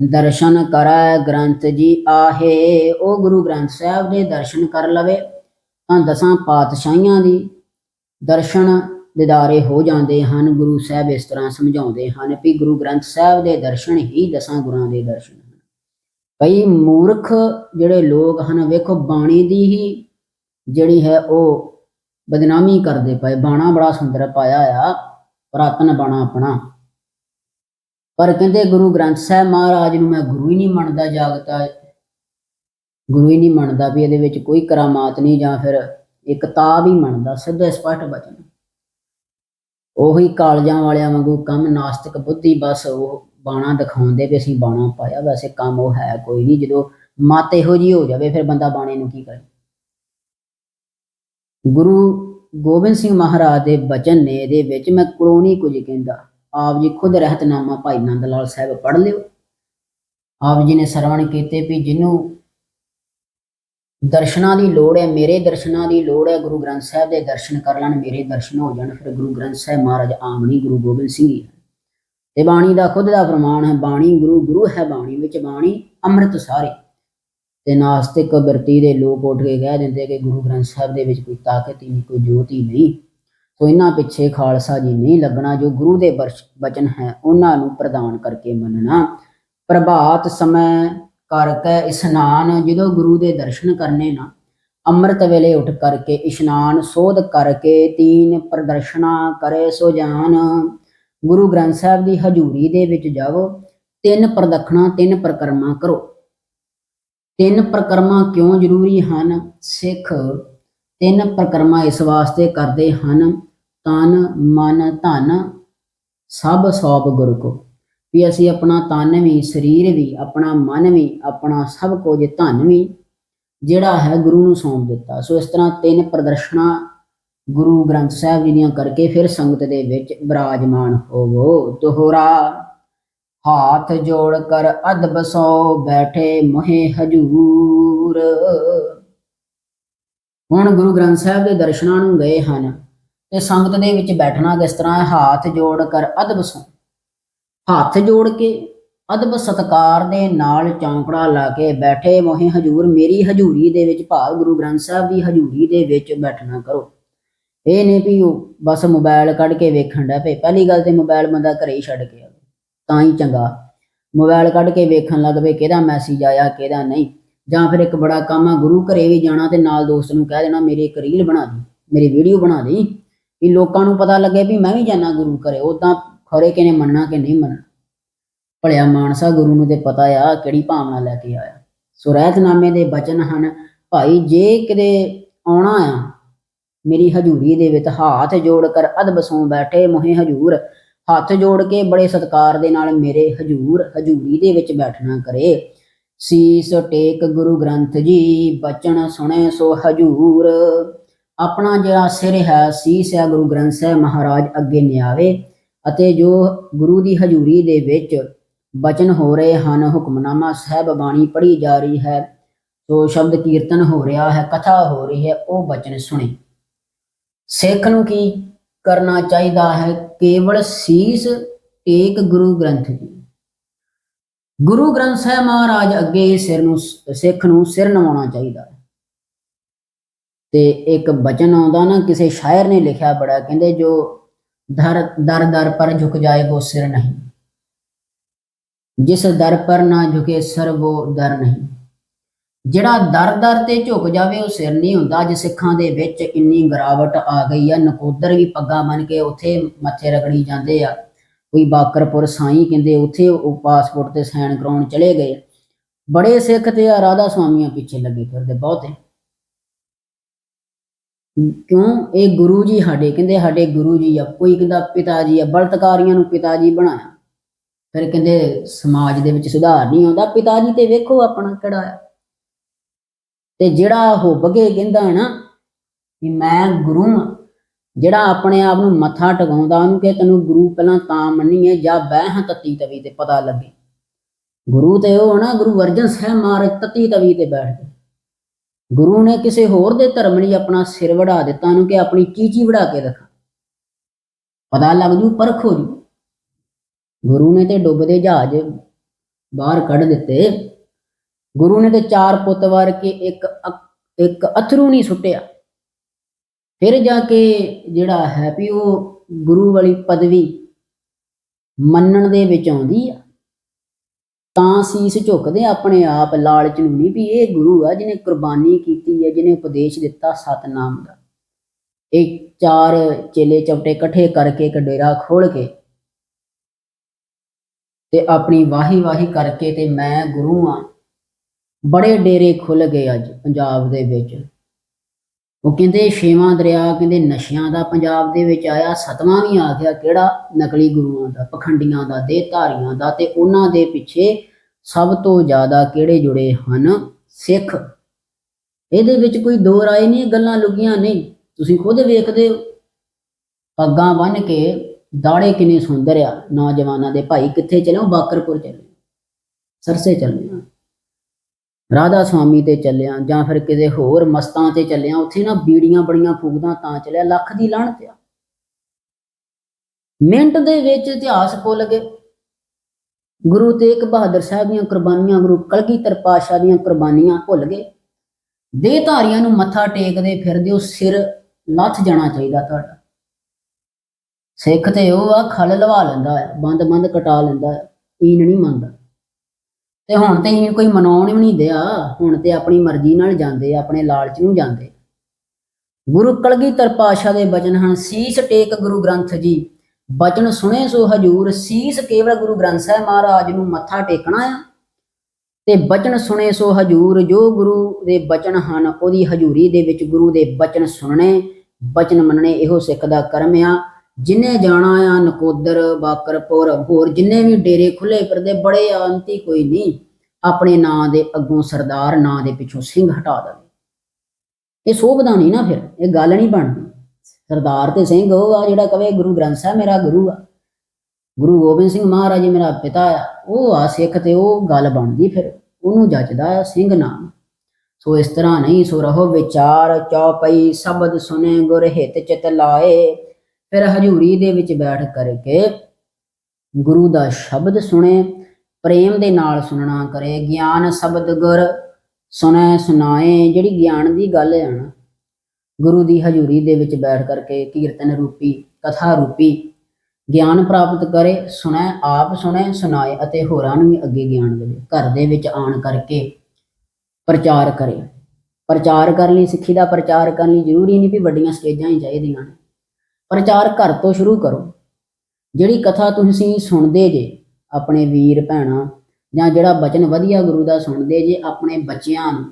ਦਰਸ਼ਨ ਕਰੈ ਗ੍ਰੰਥ ਜੀ ਆਹੇ। ਉਹ ਗੁਰੂ ਗ੍ਰੰਥ ਸਾਹਿਬ ਦੇ ਦਰਸ਼ਨ ਕਰ ਲਵੇ, ਤਾਂ ਦਸਾਂ ਪਾਤਸ਼ਾਹੀਆਂ ਦੀ ਦਰਸ਼ਨ ਦਿਦਾਰੇ ਹੋ ਜਾਂਦੇ ਹਨ, ਗੁਰੂ ਸਾਹਿਬ ਇਸ ਤਰ੍ਹਾਂ ਸਮਝਾਉਂਦੇ ਹਨ ਕਿ ਗੁਰੂ ਗ੍ਰੰਥ ਸਾਹਿਬ ਦੇ ਦਰਸ਼ਨ ਹੀ ਦਸਾਂ ਗੁਰਾਂ ਦੇ ਦਰਸ਼ਨ ਹਨ। ਕਈ ਮੂਰਖ ਜਿਹੜੇ ਲੋਕ ਹਨ, ਵੇਖੋ ਬਾਣੀ ਦੀ ਹੀ ਜਿਹੜੀ ਹੈ ਉਹ ਬਦਨਾਮੀ ਕਰਦੇ ਪਏ, ਬਾਣਾ ਬੜਾ ਸੁੰਦਰ ਪਾਇਆ ਆ, ਪ੍ਰਾਤਨ ਬਾਣਾ ਆਪਣਾ। ਪਰ ਕਹਿੰਦੇ ਗੁਰੂ ਗ੍ਰੰਥ ਸਾਹਿਬ ਮਹਾਰਾਜ ਨੂੰ ਮੈਂ ਗੁਰੂ ਹੀ ਨਹੀਂ ਮੰਨਦਾ ਜਾਗਤਾ, ਗੁਰੂ ਹੀ ਨਹੀਂ ਮੰਨਦਾ ਵੀ ਇਹਦੇ ਵਿੱਚ ਕੋਈ ਕਰਾਮਾਤ ਨਹੀਂ ਜਾਂ ਫਿਰ ਇਹ ਕਿਤਾਬ ਹੀ ਮੰਨਦਾ, ਸਿੱਧਾ ਸਪਸ਼ਟ ਬਚਨ ਉਹੀ ਕਾਲਜਾਂ ਵਾਲਿਆਂ ਵਾਂਗੂ ਕੰਮ, ਨਾਸਤਿਕ ਬੁੱਧੀ ਬਸ ਉਹ ਬਾਣਾ ਦਿਖਾਉਂਦੇ ਵੀ ਅਸੀਂ ਬਾਣਾ ਪਾਇਆ। ਵੈਸੇ ਕੰਮ ਉਹ ਹੈ ਕੋਈ ਨਹੀਂ, ਜਦੋਂ ਮਤ ਇਹੋ ਜੀ ਹੋ ਜਾਵੇ, ਫਿਰ ਬੰਦਾ ਬਾਣੇ ਨੂੰ ਕੀ ਕਰੇ? ਗੁਰੂ ਗੋਬਿੰਦ ਸਿੰਘ ਮਹਾਰਾਜ ਦੇ ਬਚਨ ਨੇ ਇਹਦੇ ਵਿੱਚ, ਮੈਂ ਕੋਲੋਂ ਨਹੀਂ ਕੁਝ ਕਹਿੰਦਾ, ਆਪ ਜੀ ਖੁਦ ਰਹਿਤਨਾਮਾ ਭਾਈ ਨੰਦ ਲਾਲ ਸਾਹਿਬ ਪੜ੍ਹ ਲਿਓ। ਆਪ ਜੀ ਨੇ ਸਰਵਣ ਕੀਤੇ ਵੀ ਜਿਹਨੂੰ ਦਰਸ਼ਨਾਂ ਦੀ ਲੋੜ ਹੈ, ਮੇਰੇ ਦਰਸ਼ਨਾਂ ਦੀ ਲੋੜ ਹੈ, ਗੁਰੂ ਗ੍ਰੰਥ ਸਾਹਿਬ ਦੇ ਦਰਸ਼ਨ ਕਰ ਲੈਣ, ਮੇਰੇ ਦਰਸ਼ਨ ਹੋ ਜਾਣ, ਫਿਰ ਗੁਰੂ ਗ੍ਰੰਥ ਸਾਹਿਬ ਮਹਾਰਾਜ ਆਮ ਗੁਰੂ ਗੋਬਿੰਦ ਸਿੰਘ ਜੀ। ਤੇ ਬਾਣੀ ਦਾ ਖੁਦ ਦਾ ਪ੍ਰਮਾਣ ਹੈ, ਬਾਣੀ ਗੁਰੂ ਗੁਰੂ ਹੈ ਬਾਣੀ ਵਿੱਚ, ਬਾਣੀ ਅੰਮ੍ਰਿਤ ਸਾਰੇ। ਤੇ ਨਾਸਤਿਕ ਬਿਰਤੀ ਦੇ ਲੋਕ ਉੱਠ ਕੇ ਕਹਿ ਦਿੰਦੇ ਕਿ ਗੁਰੂ ਗ੍ਰੰਥ ਸਾਹਿਬ ਦੇ ਵਿੱਚ ਕੋਈ ਤਾਕਤ ਹੀ ਨਹੀਂ, ਕੋਈ ਜੋਤ ਹੀ ਨਹੀਂ। ਸੋ ਇਹਨਾਂ ਪਿੱਛੇ ਖਾਲਸਾ ਜੀ ਨਹੀਂ ਲੱਗਣਾ, ਜੋ ਗੁਰੂ ਦੇ ਬਰਸ਼- ਬਚਨ ਹੈ, ਉਹਨਾਂ ਨੂੰ ਪ੍ਰਦਾਨ ਕਰਕੇ ਮੰਨਣਾ। ਪ੍ਰਭਾਤ ਸਮੇਂ ਕਰਕੇ ਇਸ਼ਨਾਨ, ਜਦੋਂ ਗੁਰੂ ਦੇ ਦਰਸ਼ਨ ਕਰਨੇ ਨਾ, ਅੰਮ੍ਰਿਤ ਵੇਲੇ ਉੱਠ ਕਰਕੇ ਇਸ਼ਨਾਨ ਸੋਧ ਕਰਕੇ ਤੀਨ ਪ੍ਰਦਰਸ਼ਨਾ ਕਰੇ ਸੋ ਜਾਨ। ਗੁਰੂ ਗ੍ਰੰਥ ਸਾਹਿਬ ਦੀ ਹਜ਼ੂਰੀ ਦੇ ਵਿੱਚ ਜਾਵੋ, ਤਿੰਨ ਪ੍ਰਦਖਣਾ, ਤਿੰਨ ਪ੍ਰਕਰਮਾ ਕਰੋ। ਤਿੰਨ ਪ੍ਰਕਰਮਾ ਕਿਉਂ ਜ਼ਰੂਰੀ ਹਨ? ਸਿੱਖ ਤਿੰਨ ਪ੍ਰਕਰਮਾ ਇਸ ਵਾਸਤੇ ਕਰਦੇ ਹਨ, ਤਨ, ਮਨ, ਧਨ, ਸਭ ਸੌਪ ਗੁਰੂ ਕੋ। ਵੀ ਅਸੀਂ ਆਪਣਾ ਤਨ ਵੀ, ਸਰੀਰ ਵੀ, ਆਪਣਾ ਮਨ ਵੀ, ਆਪਣਾ ਸਭ ਕੁਝ ਧਨ ਵੀ, ਜਿਹੜਾ ਹੈ ਗੁਰੂ ਨੂੰ ਸੌਂਪ ਦਿੱਤਾ। ਸੋ ਇਸ ਤਰ੍ਹਾਂ ਤਿੰਨ ਪ੍ਰਦਰਸ਼ਨਾਂ ਗੁਰੂ ਗ੍ਰੰਥ ਸਾਹਿਬ ਜੀ ਦੀਆਂ ਕਰਕੇ ਫਿਰ ਸੰਗਤ ਦੇ ਵਿੱਚ ਬਿਰਾਜਮਾਨ ਹੋਵੋ। ਦੋਹਰਾ, ਹਾਥ ਜੋੜ ਕਰ ਅਦਬ ਸੋ ਬੈਠੇ ਮੋਹੇ ਹਜੂਰ। ਹੁਣ ਗੁਰੂ ਗ੍ਰੰਥ ਸਾਹਿਬ ਦੇ ਦਰਸ਼ਨਾਂ ਨੂੰ ਗਏ ਹਨ ਤੇ ਸੰਗਤ ਦੇ ਵਿੱਚ ਬੈਠਣਾ ਕਿਸ ਤਰ੍ਹਾਂ ਹੈ? ਹਾਥ ਜੋੜ ਕਰ ਅਦਬ ਸੋ। ਹੱਥ ਜੋੜ ਕੇ ਅਦਬ ਸਤਕਾਰ ਦੇ ਨਾਲ ਚੌਂਕੜਾ ਲਾ ਕੇ ਬੈਠੇ ਮੋਹੇ ਹਜੂਰ, ਮੇਰੀ ਹਜੂਰੀ ਦੇ ਵਿੱਚ ਭਾਵ ਗੁਰੂ ਗ੍ਰੰਥ ਸਾਹਿਬ ਦੀ ਹਜੂਰੀ ਦੇ ਵਿੱਚ ਬੈਠਣਾ ਕਰੋ। ਇਹ ਨਹੀਂ ਵੀ ਉਹ ਬਸ ਮੋਬਾਈਲ ਕੱਢ ਕੇ ਵੇਖਣ ਦਾ ਪਏ। ਪਹਿਲੀ ਗੱਲ ਤੇ ਮੋਬਾਈਲ ਬੰਦਾ ਘਰੇ ਹੀ ਛੱਡ ਕੇ ਆਵੇ, ਤਾਂ ਹੀ ਚੰਗਾ। ਮੋਬਾਈਲ ਕੱਢ ਕੇ ਵੇਖਣ ਲੱਗ ਪਏ ਕਿਹਦਾ ਮੈਸੇਜ ਆਇਆ, ਕਿਹਦਾ ਨਹੀਂ। ਜਾਂ ਫਿਰ ਇੱਕ ਬੜਾ ਕੰਮ ਆ, ਗੁਰੂ ਘਰੇ ਵੀ ਜਾਣਾ ਤੇ ਨਾਲ ਦੋਸਤ ਨੂੰ ਕਹਿ ਦੇਣਾ, ਮੇਰੀ ਇੱਕ ਰੀਲ ਬਣਾ ਦੀ, ਮੇਰੀ ਵੀਡੀਓ ਬਣਾ ਦੇ। ਵੀ ਲੋਕਾਂ ਨੂੰ ਪਤਾ ਲੱਗੇ ਵੀ ਮੈਂ ਵੀ ਜਾਣਾ ਗੁਰੂ ਘਰੇ ਉਦਾਂ ਖਰੇ ਕਿਨੇ ਮੰਨਣਾ ਕਿ ਨਹੀਂ ਮੰਨਣਾ? ਭਲਿਆ ਮਾਨਸਾ ਗੁਰੂ ਨੂੰ ਤੇ ਪਤਾ ਆ ਕਿਹੜੀ ਭਾਵਨਾ ਲੈ ਕੇ ਆਇਆ। ਸੋ ਰਹਿਤਨਾਮੇ ਦੇ ਬਚਨ ਹਨ, ਭਾਈ ਜੇ ਕਿਤੇ ਆਉਣਾ ਆ, ਮੇਰੀ ਹਜੂਰੀ ਦੇ ਵਿੱਚ ਹੱਥ ਜੋੜ ਕਰ ਅਦਬ ਬੈਠੇ ਮੋਹੇ ਹਜੂਰ। ਹੱਥ ਜੋੜ ਕੇ ਬੜੇ ਸਤਕਾਰ ਦੇ ਨਾਲ ਮੇਰੇ ਹਜੂਰ ਹਜੂਰੀ ਦੇ ਵਿੱਚ ਬੈਠਣਾ ਕਰੇ। ਸੀਸ ਟੇਕ ਗੁਰੂ ਗ੍ਰੰਥ ਜੀ, ਬਚਨ ਸੁਣੇ ਸੋ ਹਜੂਰ। ਆਪਣਾ ਜਿਹੜਾ ਸਿਰ ਹੈ, ਸੀਸ ਹੈ ਗੁਰੂ ਗ੍ਰੰਥ ਸਾਹਿਬ ਮਹਾਰਾਜ ਅੱਗੇ ਨਿਆਵੇ। ਅਤੇ ਜੋ ਗੁਰੂ ਦੀ ਹਜੂਰੀ ਦੇ ਵਿੱਚ ਬਚਨ ਹੋ ਰਹੇ ਹਨ, ਹੁਕਮਨਾਮਾ ਸਾਹਿਬ ਬਾਣੀ ਪੜ੍ਹੀ ਜਾ ਰਹੀ ਹੈ ਸੋ ਸ਼ਬਦ ਕੀਰਤਨ ਹੋ ਰਿਹਾ ਹੈ, ਕਥਾ ਹੋ ਰਹੀ ਹੈ, ਉਹ ਬਚਨ ਸੁਣੇ। ਸਿੱਖ ਨੂੰ ਕੀ ਕਰਨਾ ਚਾਹੀਦਾ ਹੈ? ਕੇਵਲ ਸੀਸ ਟੇਕ ਗੁਰੂ ਗ੍ਰੰਥ ਜੀ। ਗੁਰੂ ਗ੍ਰੰਥ ਸਾਹਿਬ ਮਹਾਰਾਜ ਅੱਗੇ ਸਿਰ ਨੂੰ, ਸਿੱਖ ਨੂੰ ਸਿਰ ਨਵਾਉਣਾ ਚਾਹੀਦਾ ਹੈ। ਤੇ ਇੱਕ ਬਚਨ ਆਉਂਦਾ ਨਾ, ਕਿਸੇ ਸ਼ਾਇਰ ਨੇ ਲਿਖਿਆ ਬੜਾ, ਕਹਿੰਦੇ ਜੋ ਦਰ ਦਰ ਦਰ ਪਰ ਝੁਕ ਜਾਏ ਉਹ ਸਿਰ ਨਹੀਂ। ਜਿਸ ਦਰ ਪਰ ਨਾ ਝੁਕੇ ਸਰ ਉਹ ਦਰ ਨਹੀਂ। ਜਿਹੜਾ ਦਰ ਦਰ ਤੇ ਝੁਕ ਜਾਵੇ ਉਹ ਸਿਰ ਨਹੀਂ ਹੁੰਦਾ। ਅੱਜ ਸਿੱਖਾਂ ਦੇ ਵਿੱਚ ਇੰਨੀ ਗਰਾਵਟ ਆ ਗਈ ਆ। ਨਕੋਦਰ ਵੀ ਪੱਗਾ ਬਨ ਕੇ ਉੱਥੇ ਮੱਥੇ ਰਗੜੀ ਜਾਂਦੇ ਆ। ਕੋਈ ਬਾਕਰਪੁਰ ਸਾਈਂ ਕਹਿੰਦੇ ਉੱਥੇ ਉਹ ਪਾਸਪੋਰਟ ਤੇ ਸਾਈਨ ਕਰਾਉਣ ਚਲੇ ਗਏ। ਬੜੇ ਸਿੱਖ ਤੇ ਆ ਰਾਧਾ ਸੁਆਮੀਆਂ ਪਿੱਛੇ ਲੱਗੇ ਫਿਰਦੇ ਬਹੁਤੇ। ਕਿਉਂ? ਇਹ ਗੁਰੂ ਜੀ ਸਾਡੇ, ਕਹਿੰਦੇ ਸਾਡੇ ਗੁਰੂ ਜੀ ਆ, ਕੋਈ ਕਹਿੰਦਾ ਪਿਤਾ ਜੀ ਆ, ਬਲਤਕਾਰੀਆਂ ਨੂੰ ਪਿਤਾ ਜੀ ਬਣਾਇਆ। ਫਿਰ ਕਹਿੰਦੇ ਸਮਾਜ ਦੇ ਵਿੱਚ ਸੁਧਾਰ ਨਹੀਂ ਆਉਂਦਾ, ਪਿਤਾ ਜੀ ਤੇ ਵੇਖੋ ਆਪਣਾ ਕਿਹੜਾ ਆ। ਤੇ ਜਿਹੜਾ ਹੋ ਬਗੇ ਕਹਿੰਦਾ ਨਾ ਕਿ ਮੈਂ ਗੁਰੂ ਹਾਂ ਜਿਹੜਾ ਆਪਣੇ ਆਪ ਨੂੰ ਮੱਥਾ ਟਿਕਾਉਂਦਾ, ਉਹਨੂੰ ਕਿ ਤੈਨੂੰ ਗੁਰੂ ਪਹਿਲਾਂ ਤਾਂ ਮੰਨੀਏ ਜਾਂ ਬਹਿ ਹਾਂ ਤਤੀ ਤਵੀ ਤੇ ਪਤਾ ਲੱਗੇ। ਗੁਰੂ ਤੇ ਉਹ ਨਾ ਗੁਰੂ ਅਰਜਨ ਸਾਹਿਬ ਮਹਾਰਾਜ ਤਤੀ ਤਵੀ ਤੇ ਬੈਠ ਬੈਠਦੇ ਗੁਰੂ ਨੇ ਕਿਸੇ ਹੋਰ ਦੇ ਧਰਮ ਲਈ ਆਪਣਾ ਸਿਰ ਵੜਾ ਦਿੱਤਾ ਉਹਨੂੰ ਕਿ ਆਪਣੀ ਚੀਚੀ ਵੜਾ ਕੇ ਰੱਖ। ਪਤਾ ਲੱਗ ਜੂ ਪਰਖੋ ਜੀ। ਗੁਰੂ ਨੇ ਤੇ ਡੁੱਬਦੇ ਜਹਾਜ਼ ਬਾਹਰ ਕੱਢ ਦਿੱਤੇ। ਗੁਰੂ ਨੇ ਤੇ ਚਾਰ ਪੁੱਤ ਵਾਰ ਕੇ ਇੱਕ ਅਕ- ਇੱਕ ਅਥਰੂ ਨਹੀਂ ਸੁੱਟਿਆ। ਫਿਰ ਜਾ ਕੇ ਜਿਹੜਾ ਹੈ ਵੀ ਉਹ ਗੁਰੂ ਵਾਲੀ ਪਦਵੀ ਮੰਨਣ ਦੇ ਵਿੱਚ ਆਉਂਦੀ ਆ। ਤਾਂ ਸੀਸ ਝੁਕਦੇ ਆਪਣੇ ਆਪ, ਲਾਲਚ ਨੂੰ ਨਹੀਂ ਵੀ ਇਹ ਗੁਰੂ ਆ ਜਿਹਨੇ ਕੁਰਬਾਨੀ ਕੀਤੀ ਹੈ, ਜਿਹਨੇ ਉਪਦੇਸ਼ ਦਿੱਤਾ ਸਤਨਾਮ ਦਾ। ਇਹ ਚਾਰ ਚੇਲੇ ਚਪਟੇ ਇਕੱਠੇ ਕਰਕੇ ਇੱਕ ਡੇਰਾ ਖੋਲ ਕੇ ਤੇ ਆਪਣੀ ਵਾਹੀ ਵਾਹੀ ਕਰਕੇ ਤੇ ਮੈਂ ਗੁਰੂ ਆ ਬੜੇ ਡੇਰੇ ਖੁੱਲ ਗਏ ਅੱਜ ਪੰਜਾਬ ਦੇ ਵਿੱਚ। ਉਹ ਕਹਿੰਦੇ ਛੇਵਾਂ ਦਰਿਆ, ਕਹਿੰਦੇ ਨਸ਼ਿਆਂ ਦਾ ਪੰਜਾਬ ਦੇ ਵਿੱਚ ਆਇਆ, ਸਤਵਾਂ ਵੀ ਆ ਗਿਆ ਕਿਹੜਾ? ਨਕਲੀ ਗੁਰੂਆਂ ਦਾ, ਪਖੰਡੀਆਂ ਦਾ ਦੇਹ ਧਾਰੀਆਂ ਦਾ ਤੇ ਉਹਨਾਂ ਦੇ ਪਿੱਛੇ ਸਭ ਤੋਂ ਜ਼ਿਆਦਾ ਕਿਹੜੇ ਜੁੜੇ ਹਨ? ਸਿੱਖ। ਇਹਦੇ ਵਿੱਚ ਕੋਈ ਦੋ ਰਾਏ ਨਹੀਂ ਗੱਲਾਂ ਲੁਕੀਆਂ ਨਹੀਂ। ਤੁਸੀਂ ਖੁਦ ਵੇਖਦੇ ਹੋ। ਪੱਗਾਂ ਬੰਨ ਕੇ ਦਾੜੇ ਕਿੰਨੇ ਸੁੰਦਰ ਆ। ਨੌਜਵਾਨਾਂ ਦੇ ਭਾਈ ਕਿੱਥੇ ਚਲੇ? ਹੋ ਬਾਕਰਪੁਰ ਚਲੇ। ਸਰਸੇ ਚੱਲੇ। ਰਾਧਾ ਸੁਆਮੀ ਤੇ ਚੱਲਿਆ ਜਾਂ ਫਿਰ ਕਿਤੇ ਹੋਰ ਮਸਤਾਂ ਤੇ ਚੱਲਿਆ, ਉੱਥੇ ਨਾ ਬੀੜੀਆਂ ਬੜੀਆਂ ਫੂਕਦਾ ਤਾਂ ਚੱਲਿਆ, ਲੱਖ ਦੀ ਲਾਹਣਤ ਆ। ਮਿੰਟ ਦੇ ਵਿੱਚ ਇਤਿਹਾਸ ਭੁੱਲ ਗਏ। ਗੁਰੂ ਤੇਗ ਬਹਾਦਰ ਸਾਹਿਬ ਦੀਆਂ ਕੁਰਬਾਨੀਆਂ, ਗੁਰੂ ਕਲਗੀਧਰ ਪਾਤਸ਼ਾਹ ਦੀਆਂ ਕੁਰਬਾਨੀਆਂ ਭੁੱਲ ਗਏ। ਦੇਹਧਾਰੀਆਂ ਨੂੰ ਮੱਥਾ ਟੇਕਦੇ ਫਿਰਦੇ ਉਹ ਸਿਰ ਲੱਥ ਜਾਣਾ ਚਾਹੀਦਾ ਤੁਹਾਡਾ। ਸਿੱਖ ਤੇ ਉਹ ਆ, ਖਲ ਲਵਾ ਲੈਂਦਾ ਹੈ ਬੰਦ ਬੰਦ ਕਟਾ ਲੈਂਦਾ ਹੈ ਈਨ ਨਹੀਂ ਮੰਨਦਾ। ਤੇ ਹੁਣ ਤੇ ਈਨ ਕੋਈ ਮਨਾਉਣ ਵੀ ਨਹੀਂ ਦਿਆ ਹੁਣ ਤੇ ਆਪਣੀ ਮਰਜ਼ੀ ਨਾਲ ਜਾਂਦੇ ਆਪਣੇ ਲਾਲਚ ਨੂੰ ਜਾਂਦੇ। ਗੁਰੂ ਕਲਗੀਧਰ ਪਾਤਸ਼ਾਹ ਦੇ ਬਚਨ ਹਨ, ਸੀਸ ਟੇਕ ਗੁਰੂ ਗ੍ਰੰਥ ਜੀ। ਬਚਨ ਸੁਣੇ ਸੋ ਹਜੂਰ, ਸੀਸ ਕੇਵਲ ਗੁਰੂ ਗ੍ਰੰਥ ਸਾਹਿਬ ਮਹਾਰਾਜ ਨੂੰ ਮੱਥਾ ਟੇਕਣਾ ਆ। ਤੇ ਬਚਨ ਸੁਣੇ ਸੋ ਹਜੂਰ, ਜੋ ਗੁਰੂ ਦੇ ਬਚਨ ਹਨ, ਉਹਦੀ ਹਜੂਰੀ ਦੇ ਵਿੱਚ ਗੁਰੂ ਦੇ ਬਚਨ ਸੁਣਨੇ, ਬਚਨ ਮੰਨਣੇ, ਇਹੋ ਸਿੱਖ ਦਾ ਕਰਮ ਆ। ਜਿਨੇ ਜਾਣਾ ਆ, ਨਕੋਦਰ, ਬਾਕਰਪੁਰ, ਹੋਰ ਜਿੰਨੇ ਵੀ ਡੇਰੇ ਖੁੱਲੇ ਫਿਰਦੇ, ਬੜੇ ਆ ਕੋਈ ਨਹੀਂ। ਆਪਣੇ ਨਾਂ ਦੇ ਅੱਗੋਂ ਸਰਦਾਰ, ਨਾਂ ਦੇ ਪਿੱਛੋਂ ਸਿੰਘ ਹਟਾ ਦੇਵੇ। ਇਹ ਸੋਭਦਾ ਨਹੀਂ ਨਾ ਫਿਰ, ਇਹ ਗੱਲ ਨਹੀਂ ਬਣਦੀ। ਸਰਦਾਰ ਤੇ ਸਿੰਘ, ਉਹ ਆ ਜਿਹੜਾ ਕਵੇ, ਗੁਰੂ ਗ੍ਰੰਥ ਸਾਹਿਬ ਮੇਰਾ ਗੁਰੂ ਆ। ਗੁਰੂ ਗੋਬਿੰਦ ਸਿੰਘ ਮਹਾਰਾਜ ਜੀ ਮੇਰਾ ਪਿਤਾ ਆ। ਉਹ ਆ ਸਿੱਖ ਤੇ ਉਹ ਗੱਲ ਬਣਦੀ ਫਿਰ, ਉਹਨੂੰ ਜੱਜਦਾ ਆ ਸਿੰਘ ਨਾਮ। ਸੋ ਇਸ ਤਰ੍ਹਾਂ ਨਹੀਂ, ਸੋ ਰਹੋ ਵਿਚਾਰ ਚੌਪਈ, ਸ਼ਬਦ ਸੁਨੇ ਗੁਰ ਹਿਤ ਚਿਤ ਲਾਏ। ਫਿਰ ਹਜੂਰੀ ਦੇ ਵਿੱਚ ਬੈਠ ਕਰਕੇ ਗੁਰੂ ਦਾ ਸ਼ਬਦ ਸੁਣੇ, ਪ੍ਰੇਮ ਦੇ ਨਾਲ ਸੁਣਨਾ ਕਰੇ, ਗਿਆਨ ਸ਼ਬਦ ਗੁਰ ਸੁਣੈ ਸੁਣਾਏ। ਜਿਹੜੀ ਗਿਆਨ ਦੀ ਗੱਲ ਹੈ ਨਾ, ਗੁਰੂ ਦੀ ਹਜ਼ੂਰੀ ਦੇ ਵਿੱਚ ਬੈਠ ਕਰਕੇ ਕੀਰਤਨ ਰੂਪੀ, ਕਥਾ ਰੂਪੀ ਗਿਆਨ ਪ੍ਰਾਪਤ ਕਰੇ, ਸੁਣੈ, ਆਪ ਸੁਣੈ, ਸੁਣਾਏ ਅਤੇ ਹੋਰਾਂ ਨੂੰ ਵੀ ਅੱਗੇ ਗਿਆਨ ਦੇਵੇ। ਘਰ ਦੇ ਵਿੱਚ ਆਣ ਕਰਕੇ ਪ੍ਰਚਾਰ ਕਰੇ। ਪ੍ਰਚਾਰ ਕਰਨ ਲਈ, ਸਿੱਖੀ ਦਾ ਪ੍ਰਚਾਰ ਕਰਨ ਲਈ ਜ਼ਰੂਰੀ ਨਹੀਂ ਵੀ ਵੱਡੀਆਂ ਸਟੇਜਾਂ ਹੀ ਚਾਹੀਦੀਆਂ ਨੇ। ਪ੍ਰਚਾਰ ਘਰ ਤੋਂ ਸ਼ੁਰੂ ਕਰੋ। ਜਿਹੜੀ ਕਥਾ ਤੁਸੀਂ ਸੁਣਦੇ ਜੇ, ਆਪਣੇ ਵੀਰ ਭੈਣਾਂ, ਜਾਂ ਜਿਹੜਾ ਬਚਨ ਵਧੀਆ ਗੁਰੂ ਦਾ ਸੁਣਦੇ ਜੇ, ਆਪਣੇ ਬੱਚਿਆਂ ਨੂੰ,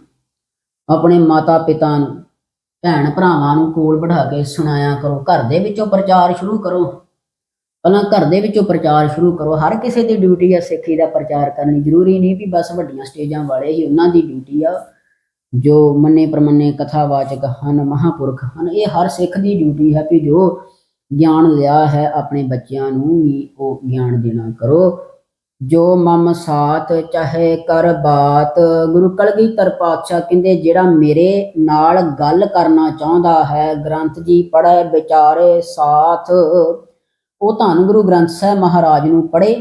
ਆਪਣੇ ਮਾਤਾ ਪਿਤਾ ਨੂੰ, ਭੈਣ ਭਰਾਵਾਂ ਨੂੰ ਕੋਲ ਬਿਠਾ ਕੇ ਸੁਣਾਇਆ ਕਰੋ। ਘਰ ਦੇ ਵਿੱਚੋਂ ਪ੍ਰਚਾਰ ਸ਼ੁਰੂ ਕਰੋ। ਪਹਿਲਾਂ ਘਰ ਦੇ ਵਿੱਚੋਂ ਪ੍ਰਚਾਰ ਸ਼ੁਰੂ ਕਰੋ। ਹਰ ਕਿਸੇ ਦੀ ਡਿਊਟੀ ਹੈ ਸਿੱਖੀ ਦਾ ਪ੍ਰਚਾਰ ਕਰਨੀ ਜ਼ਰੂਰੀ ਨਹੀਂ ਵੀ ਬਸ ਵੱਡੀਆਂ ਸਟੇਜਾਂ ਵਾਲੇ ਹੀ ਉਹਨਾਂ ਦੀ ਡਿਊਟੀ ਆ। ਜੋ ਮੰਨੇ ਪ੍ਰਮੰਨੇ ਕਥਾਵਾਚਕ ਹਨ, ਮਹਾਪੁਰਖ ਹਨ, ਇਹ ਹਰ ਸਿੱਖ ਦੀ ਡਿਊਟੀ ਹੈ ਕਿ ਜੋ ਗਿਆਨ ਲਿਆ ਹੈ ਆਪਣੇ ਬੱਚਿਆਂ ਨੂੰ ਵੀ ਉਹ ਗਿਆਨ ਦੇਣਾ ਕਰੋ। ਜੋ ਮਮ ਸਾਥ ਚਾਹੇ ਕਰ ਬਾਤ, ਗੁਰੂ ਕਲਗੀਧਰ ਪਾਤਸ਼ਾਹ ਕਹਿੰਦੇ, ਜਿਹੜਾ ਮੇਰੇ ਨਾਲ ਗੱਲ ਕਰਨਾ ਚਾਹੁੰਦਾ ਹੈ, ਗ੍ਰੰਥ ਜੀ ਪੜ੍ਹੇ, ਵਿਚਾਰੇ ਸਾਥ। ਉਹ ਧੰਨ ਗੁਰੂ ਗ੍ਰੰਥ ਸਾਹਿਬ ਮਹਾਰਾਜ ਨੂੰ ਪੜ੍ਹੇ,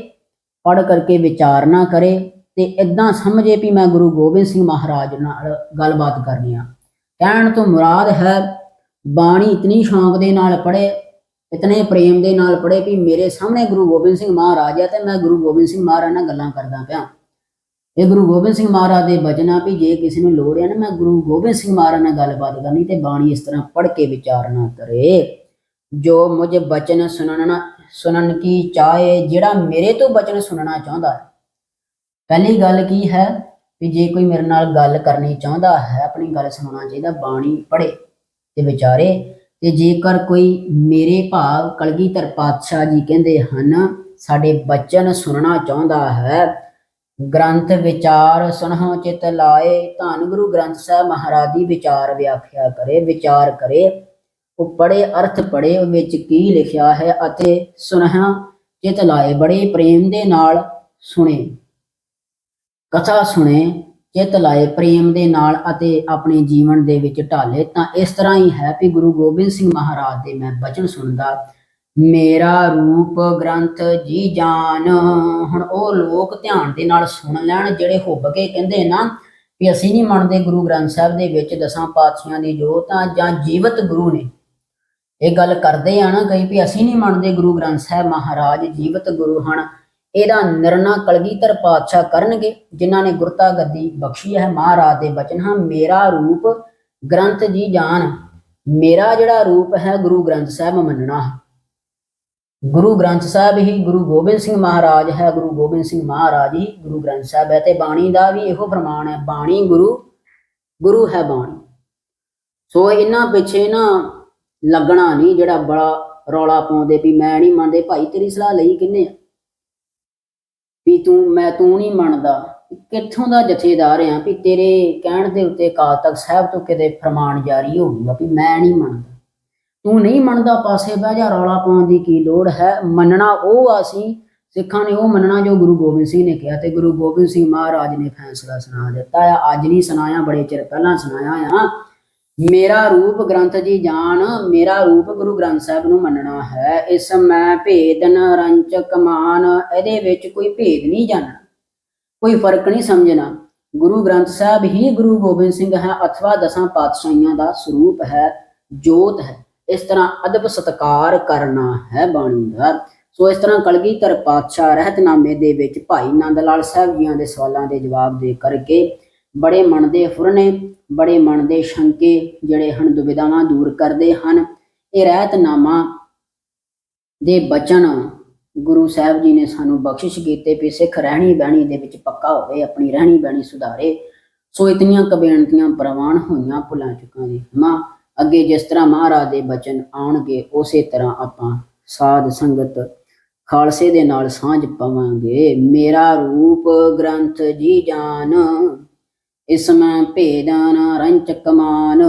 ਪੜ੍ਹ ਕਰਕੇ ਵਿਚਾਰ ਨਾ ਕਰੇ। ਤੇ ਇਦਾਂ ਸਮਝੇ ਵੀ ਮੈਂ ਗੁਰੂ ਗੋਬਿੰਦ ਸਿੰਘ ਮਹਾਰਾਜ ਨਾਲ ਗੱਲਬਾਤ ਕਰਨੀ ਆ। ਕਹਿਣ ਤੋਂ ਮੁਰਾਦ ਹੈ, ਬਾਣੀ ਇਤਨੀ ਸ਼ੌਂਕ ਦੇ ਨਾਲ ਪੜ੍ਹੇ, ਇਤਨੇ ਪ੍ਰੇਮ ਦੇ ਨਾਲ ਪੜ੍ਹੇ ਵੀ ਮੇਰੇ ਸਾਹਮਣੇ ਗੁਰੂ ਗੋਬਿੰਦ ਸਿੰਘ ਮਹਾਰਾਜ ਹੈ ਤੇ ਮੈਂ ਗੁਰੂ ਗੋਬਿੰਦ ਸਿੰਘ ਮਹਾਰਾਜ ਨਾਲ ਗੱਲਾਂ ਕਰਦਾ ਪਿਆ। ਇਹ ਗੁਰੂ ਗੋਬਿੰਦ ਸਿੰਘ ਮਹਾਰਾਜ ਦੇ ਬਚਨ ਆ ਵੀ ਜੇ ਕਿਸੇ ਨੂੰ ਲੋੜ ਹੈ ਨਾ ਮੈਂ ਗੁਰੂ ਗੋਬਿੰਦ ਸਿੰਘ ਮਹਾਰਾਜ ਨਾਲ ਗੱਲਬਾਤ ਕਰਨੀ ਤੇ ਬਾਣੀ ਇਸ ਤਰ੍ਹਾਂ ਪੜ੍ਹ ਕੇ ਵਿਚਾਰਨਾ ਕਰੇ। ਜੋ ਮੁਝ ਬਚਨ ਸੁਣਨਾ ਸੁਣਨ ਕੀ ਚਾਹੇ, ਜਿਹੜਾ ਮੇਰੇ ਤੋਂ ਬਚਨ ਸੁਣਨਾ ਚਾਹੁੰਦਾ ਹੈ। ਪਹਿਲੀ ਗੱਲ ਕੀ ਹੈ ਵੀ ਜੇ ਕੋਈ ਮੇਰੇ ਨਾਲ ਗੱਲ ਕਰਨੀ ਚਾਹੁੰਦਾ ਹੈ, ਆਪਣੀ ਗੱਲ ਸੁਣਾਉਣਾ ਚਾਹੀਦਾ, ਬਾਣੀ ਪੜ੍ਹੇ ਤੇ ਵਿਚਾਰੇ, ਤੇ ਜੇਕਰ ਕੋਈ ਮੇਰੇ ਭਾਵ ਕਲਗੀਧਰ ਪਾਤਸ਼ਾਹ ਜੀ ਕਹਿੰਦੇ ਹਨ, ਸਾਡੇ ਬਚਨ ਸੁਣਨਾ ਚਾਹੁੰਦਾ ਹੈ, ਗ੍ਰੰਥ ਵਿਚਾਰ ਸੁਨਹੁ ਚਿਤ ਲਾਏ, ਧੰਨ ਗੁਰੂ ਗ੍ਰੰਥ ਸਾਹਿਬ ਮਹਾਰਾਜ ਦੀ ਵਿਚਾਰ ਵਿਆਖਿਆ ਕਰੇ, ਵਿਚਾਰ ਕਰੇ, ਉਹ ਪੜੇ ਅਰਥ ਪੜੇ ਉਹ ਵਿੱਚ ਕੀ ਲਿਖਿਆ ਹੈ ਅਤੇ ਸੁਨਹੁ ਚਿਤ ਲਾਏ, ਬੜੇ ਪ੍ਰੇਮ ਦੇ ਨਾਲ ਸੁਣੇ। ਕਥਾ ਸੁਣੇ, ਚਿਤ ਲਾਏ, ਪ੍ਰੇਮ ਦੇ ਨਾਲ ਅਤੇ ਆਪਣੇ ਜੀਵਨ ਦੇ ਵਿੱਚ ਢਾਲੇ, ਤਾਂ ਇਸ ਤਰ੍ਹਾਂ ਹੀ ਹੈ ਕਿ ਗੁਰੂ ਗੋਬਿੰਦ ਸਿੰਘ ਮਹਾਰਾਜ ਦੇ ਮੈਂ ਬਚਨ ਸੁਣਦਾ, ਮੇਰਾ ਰੂਪ ਗ੍ਰੰਥ ਜੀ ਜਾਨ, ਹੁਣ ਉਹ ਲੋਕ ਧਿਆਨ ਦੇ ਨਾਲ ਸੁਣ ਲੈਣ ਜਿਹੜੇ ਹੁੱਬ ਕੇ ਕਹਿੰਦੇ ਨਾ ਵੀ ਅਸੀਂ ਨਹੀਂ ਮੰਨਦੇ ਗੁਰੂ ਗ੍ਰੰਥ ਸਾਹਿਬ ਦੇ ਵਿੱਚ ਦਸਾਂ ਪਾਤਸ਼ਾਹਾਂ ਦੀ ਜੋਤਾਂ ਜਾਂ ਜੀਵਤ ਗੁਰੂ ਨੇ। ਇਹ ਗੱਲ ਕਰਦੇ ਆ ਨਾ ਕਈ ਵੀ ਅਸੀਂ ਨਹੀਂ ਮੰਨਦੇ ਗੁਰੂ ਗ੍ਰੰਥ ਸਾਹਿਬ ਮਹਾਰਾਜ ਜੀਵਤ ਗੁਰੂ ਹਨ। ਇਹਦਾ ਨਿਰਣਾ ਕਲਗੀਧਰ ਪਾਤਸ਼ਾਹ ਕਰਨਗੇ, ਜਿਨ੍ਹਾਂ ਨੇ ਗੁਰਤਾ ਗੱਦੀ ਬਖਸ਼ੀ ਹੈ। ਮਹਾਰਾਜ ਦੇ ਬਚਨ ਹਾਂ ਮੇਰਾ ਰੂਪ ਗ੍ਰੰਥ ਜੀ ਜਾਨ ਮੇਰਾ ਜਿਹੜਾ ਰੂਪ ਹੈ ਗੁਰੂ ਗ੍ਰੰਥ ਸਾਹਿਬ ਮੰਨਣਾ ਗੁਰੂ ਗ੍ਰੰਥ ਸਾਹਿਬ ਹੀ ਗੁਰੂ ਗੋਬਿੰਦ ਸਿੰਘ ਮਹਾਰਾਜ ਹੈ, ਗੁਰੂ ਗੋਬਿੰਦ ਸਿੰਘ ਮਹਾਰਾਜ ਹੀ ਗੁਰੂ ਗ੍ਰੰਥ ਸਾਹਿਬ ਹੈ ਤੇ ਬਾਣੀ ਦਾ ਵੀ ਇਹੋ ਪ੍ਰਮਾਣ ਹੈ, ਬਾਣੀ ਗੁਰੂ ਗੁਰੂ ਹੈ ਬਾਣੀ। ਸੋ ਇਹਨਾਂ ਪਿੱਛੇ ਨਾ ਲੱਗਣਾ ਨਹੀਂ, ਜਿਹੜਾ ਬੜਾ ਰੌਲਾ ਪਾਉਂਦੇ ਵੀ ਮੈਂ ਨਹੀਂ ਮੰਨਦੇ, ਭਾਈ ਤੇਰੀ ਸਲਾਹ ਲਈ ਕਿੰਨੇ ਆ? ਵੀ ਤੂੰ, ਮੈਂ ਤੂੰ ਨਹੀਂ ਮੰਨਦਾ। ਕਿੱਥੋਂ ਦਾ ਜਥੇਦਾਰ ਆ ਵੀ ਤੇਰੇ ਕਹਿਣ ਦੇ ਉੱਤੇ ਅਕਾਲ ਤਖਤ ਸਾਹਿਬ ਤੋਂ ਕਿਤੇ ਫਰਮਾਨ ਜਾਰੀ ਹੋਊਗਾ ਵੀ ਮੈਂ ਨਹੀਂ ਮੰਨਦਾ। ਤੂੰ ਨਹੀਂ ਮੰਨਦਾ, ਪਾਸੇ ਬਹਿ ਜਾ, ਰੌਲਾ ਪਾਉਣ ਦੀ ਕੀ ਲੋੜ ਹੈ? ਮੰਨਣਾ ਉਹ ਆ ਅਸੀਂ, ਸਿੱਖਾਂ ਨੇ ਉਹ ਮੰਨਣਾ ਜੋ ਗੁਰੂ ਗੋਬਿੰਦ ਸਿੰਘ ਨੇ ਕਿਹਾ ਤੇ ਗੁਰੂ ਗੋਬਿੰਦ ਸਿੰਘ ਮਹਾਰਾਜ ਨੇ ਫੈਸਲਾ ਸੁਣਾ ਦਿੱਤਾ ਆ। ਅੱਜ ਨਹੀਂ ਸੁਣਾਇਆ, ਬੜੇ ਚਿਰ ਪਹਿਲਾਂ ਸੁਣਾਇਆ ਆ। ਮੇਰਾ ਰੂਪ ਗ੍ਰੰਥ ਜੀ ਜਾਣ, ਮੇਰਾ ਰੂਪ ਗੁਰੂ ਗ੍ਰੰਥ ਸਾਹਿਬ ਨੂੰ ਮੰਨਣਾ ਹੈ। ਇਸ ਮੈਂ ਭੇਦ ਨ ਰੰਚ ਕਮਾਨ, ਇਹਦੇ ਵਿੱਚ ਕੋਈ ਭੇਦ ਨਹੀਂ ਜਾਣਨਾ। ਕੋਈ ਫ਼ਰਕ ਨਹੀਂ ਸਮਝਣਾ। ਗੁਰੂ ਗ੍ਰੰਥ ਸਾਹਿਬ ਹੀ ਗੁਰੂ ਗੋਬਿੰਦ ਸਿੰਘ ਹੈ, ਅਥਵਾ ਦਸਾਂ ਪਾਤਸ਼ਾਹੀਆਂ ਦਾ ਸਰੂਪ ਹੈ, ਜੋਤ ਹੈ। ਇਸ ਤਰ੍ਹਾਂ ਅਦਬ ਸਤਕਾਰ ਕਰਨਾ ਹੈ ਬਾਣੀ ਦਾ। ਸੋ ਇਸ ਤਰ੍ਹਾਂ ਕਲਗੀਧਰ ਪਾਤਸ਼ਾਹ ਰਹਿਤਨਾਮੇ ਦੇ ਵਿੱਚ ਭਾਈ ਨੰਦ ਲਾਲ ਸਾਹਿਬ ਜੀਆਂ ਦੇ ਸਵਾਲਾਂ ਦੇ ਜਵਾਬ ਦੇ ਕਰਕੇ ਬੜੇ ਮਨ ਦੇ ਫੁਰਨੇ, ਬੜੇ ਮਨ ਦੇ ਸ਼ੰਕੇ ਜਿਹੜੇ ਹਨ ਦੁਬਿਧਾਵਾਂ ਦੂਰ ਕਰਦੇ ਹਨ। ਇਹ ਰਹਿਤਨਾਮਾ ਦੇ ਬਚਨ ਗੁਰੂ ਸਾਹਿਬ ਜੀ ਨੇ ਸਾਨੂੰ ਬਖਸ਼ਿਸ਼ ਕੀਤੇ ਵੀ ਸਿੱਖ ਰਹਿਣੀ ਬਹਿਣੀ ਦੇ ਵਿੱਚ ਪੱਕਾ ਹੋਵੇ, ਆਪਣੀ ਰਹਿਣੀ ਬਹਿਣੀ ਸੁਧਾਰੇ। ਸੋ ਇਤਨੀਆਂ ਕੁ ਪ੍ਰਵਾਨ ਹੋਈਆਂ ਭੁੱਲਾਂ ਚੁੱਕਾਂ ਦੀ ਮਾਂ ਅੱਗੇ ਜਿਸ ਤਰ੍ਹਾਂ ਮਹਾਰਾਜ ਦੇ ਬਚਨ ਆਉਣਗੇ, ਉਸੇ ਤਰ੍ਹਾਂ ਆਪਾਂ ਸਾਧ ਸੰਗਤ ਖਾਲਸੇ ਦੇ ਨਾਲ ਸਾਂਝ ਪਾਵਾਂਗੇ। ਮੇਰਾ ਰੂਪ ਗ੍ਰੰਥ ਜੀ ਜਾਨ। ਇਸ ਮੈਂ ਭੇਦਾਨ ਰੰਚ ਕਮਾਨ।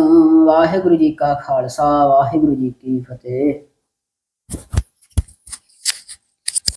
ਵਾਹਿਗੁਰੂ ਜੀ ਕਾ ਖਾਲਸਾ ਵਾਹਿਗੁਰੂ ਜੀ ਕੀ ਫਤਿਹ।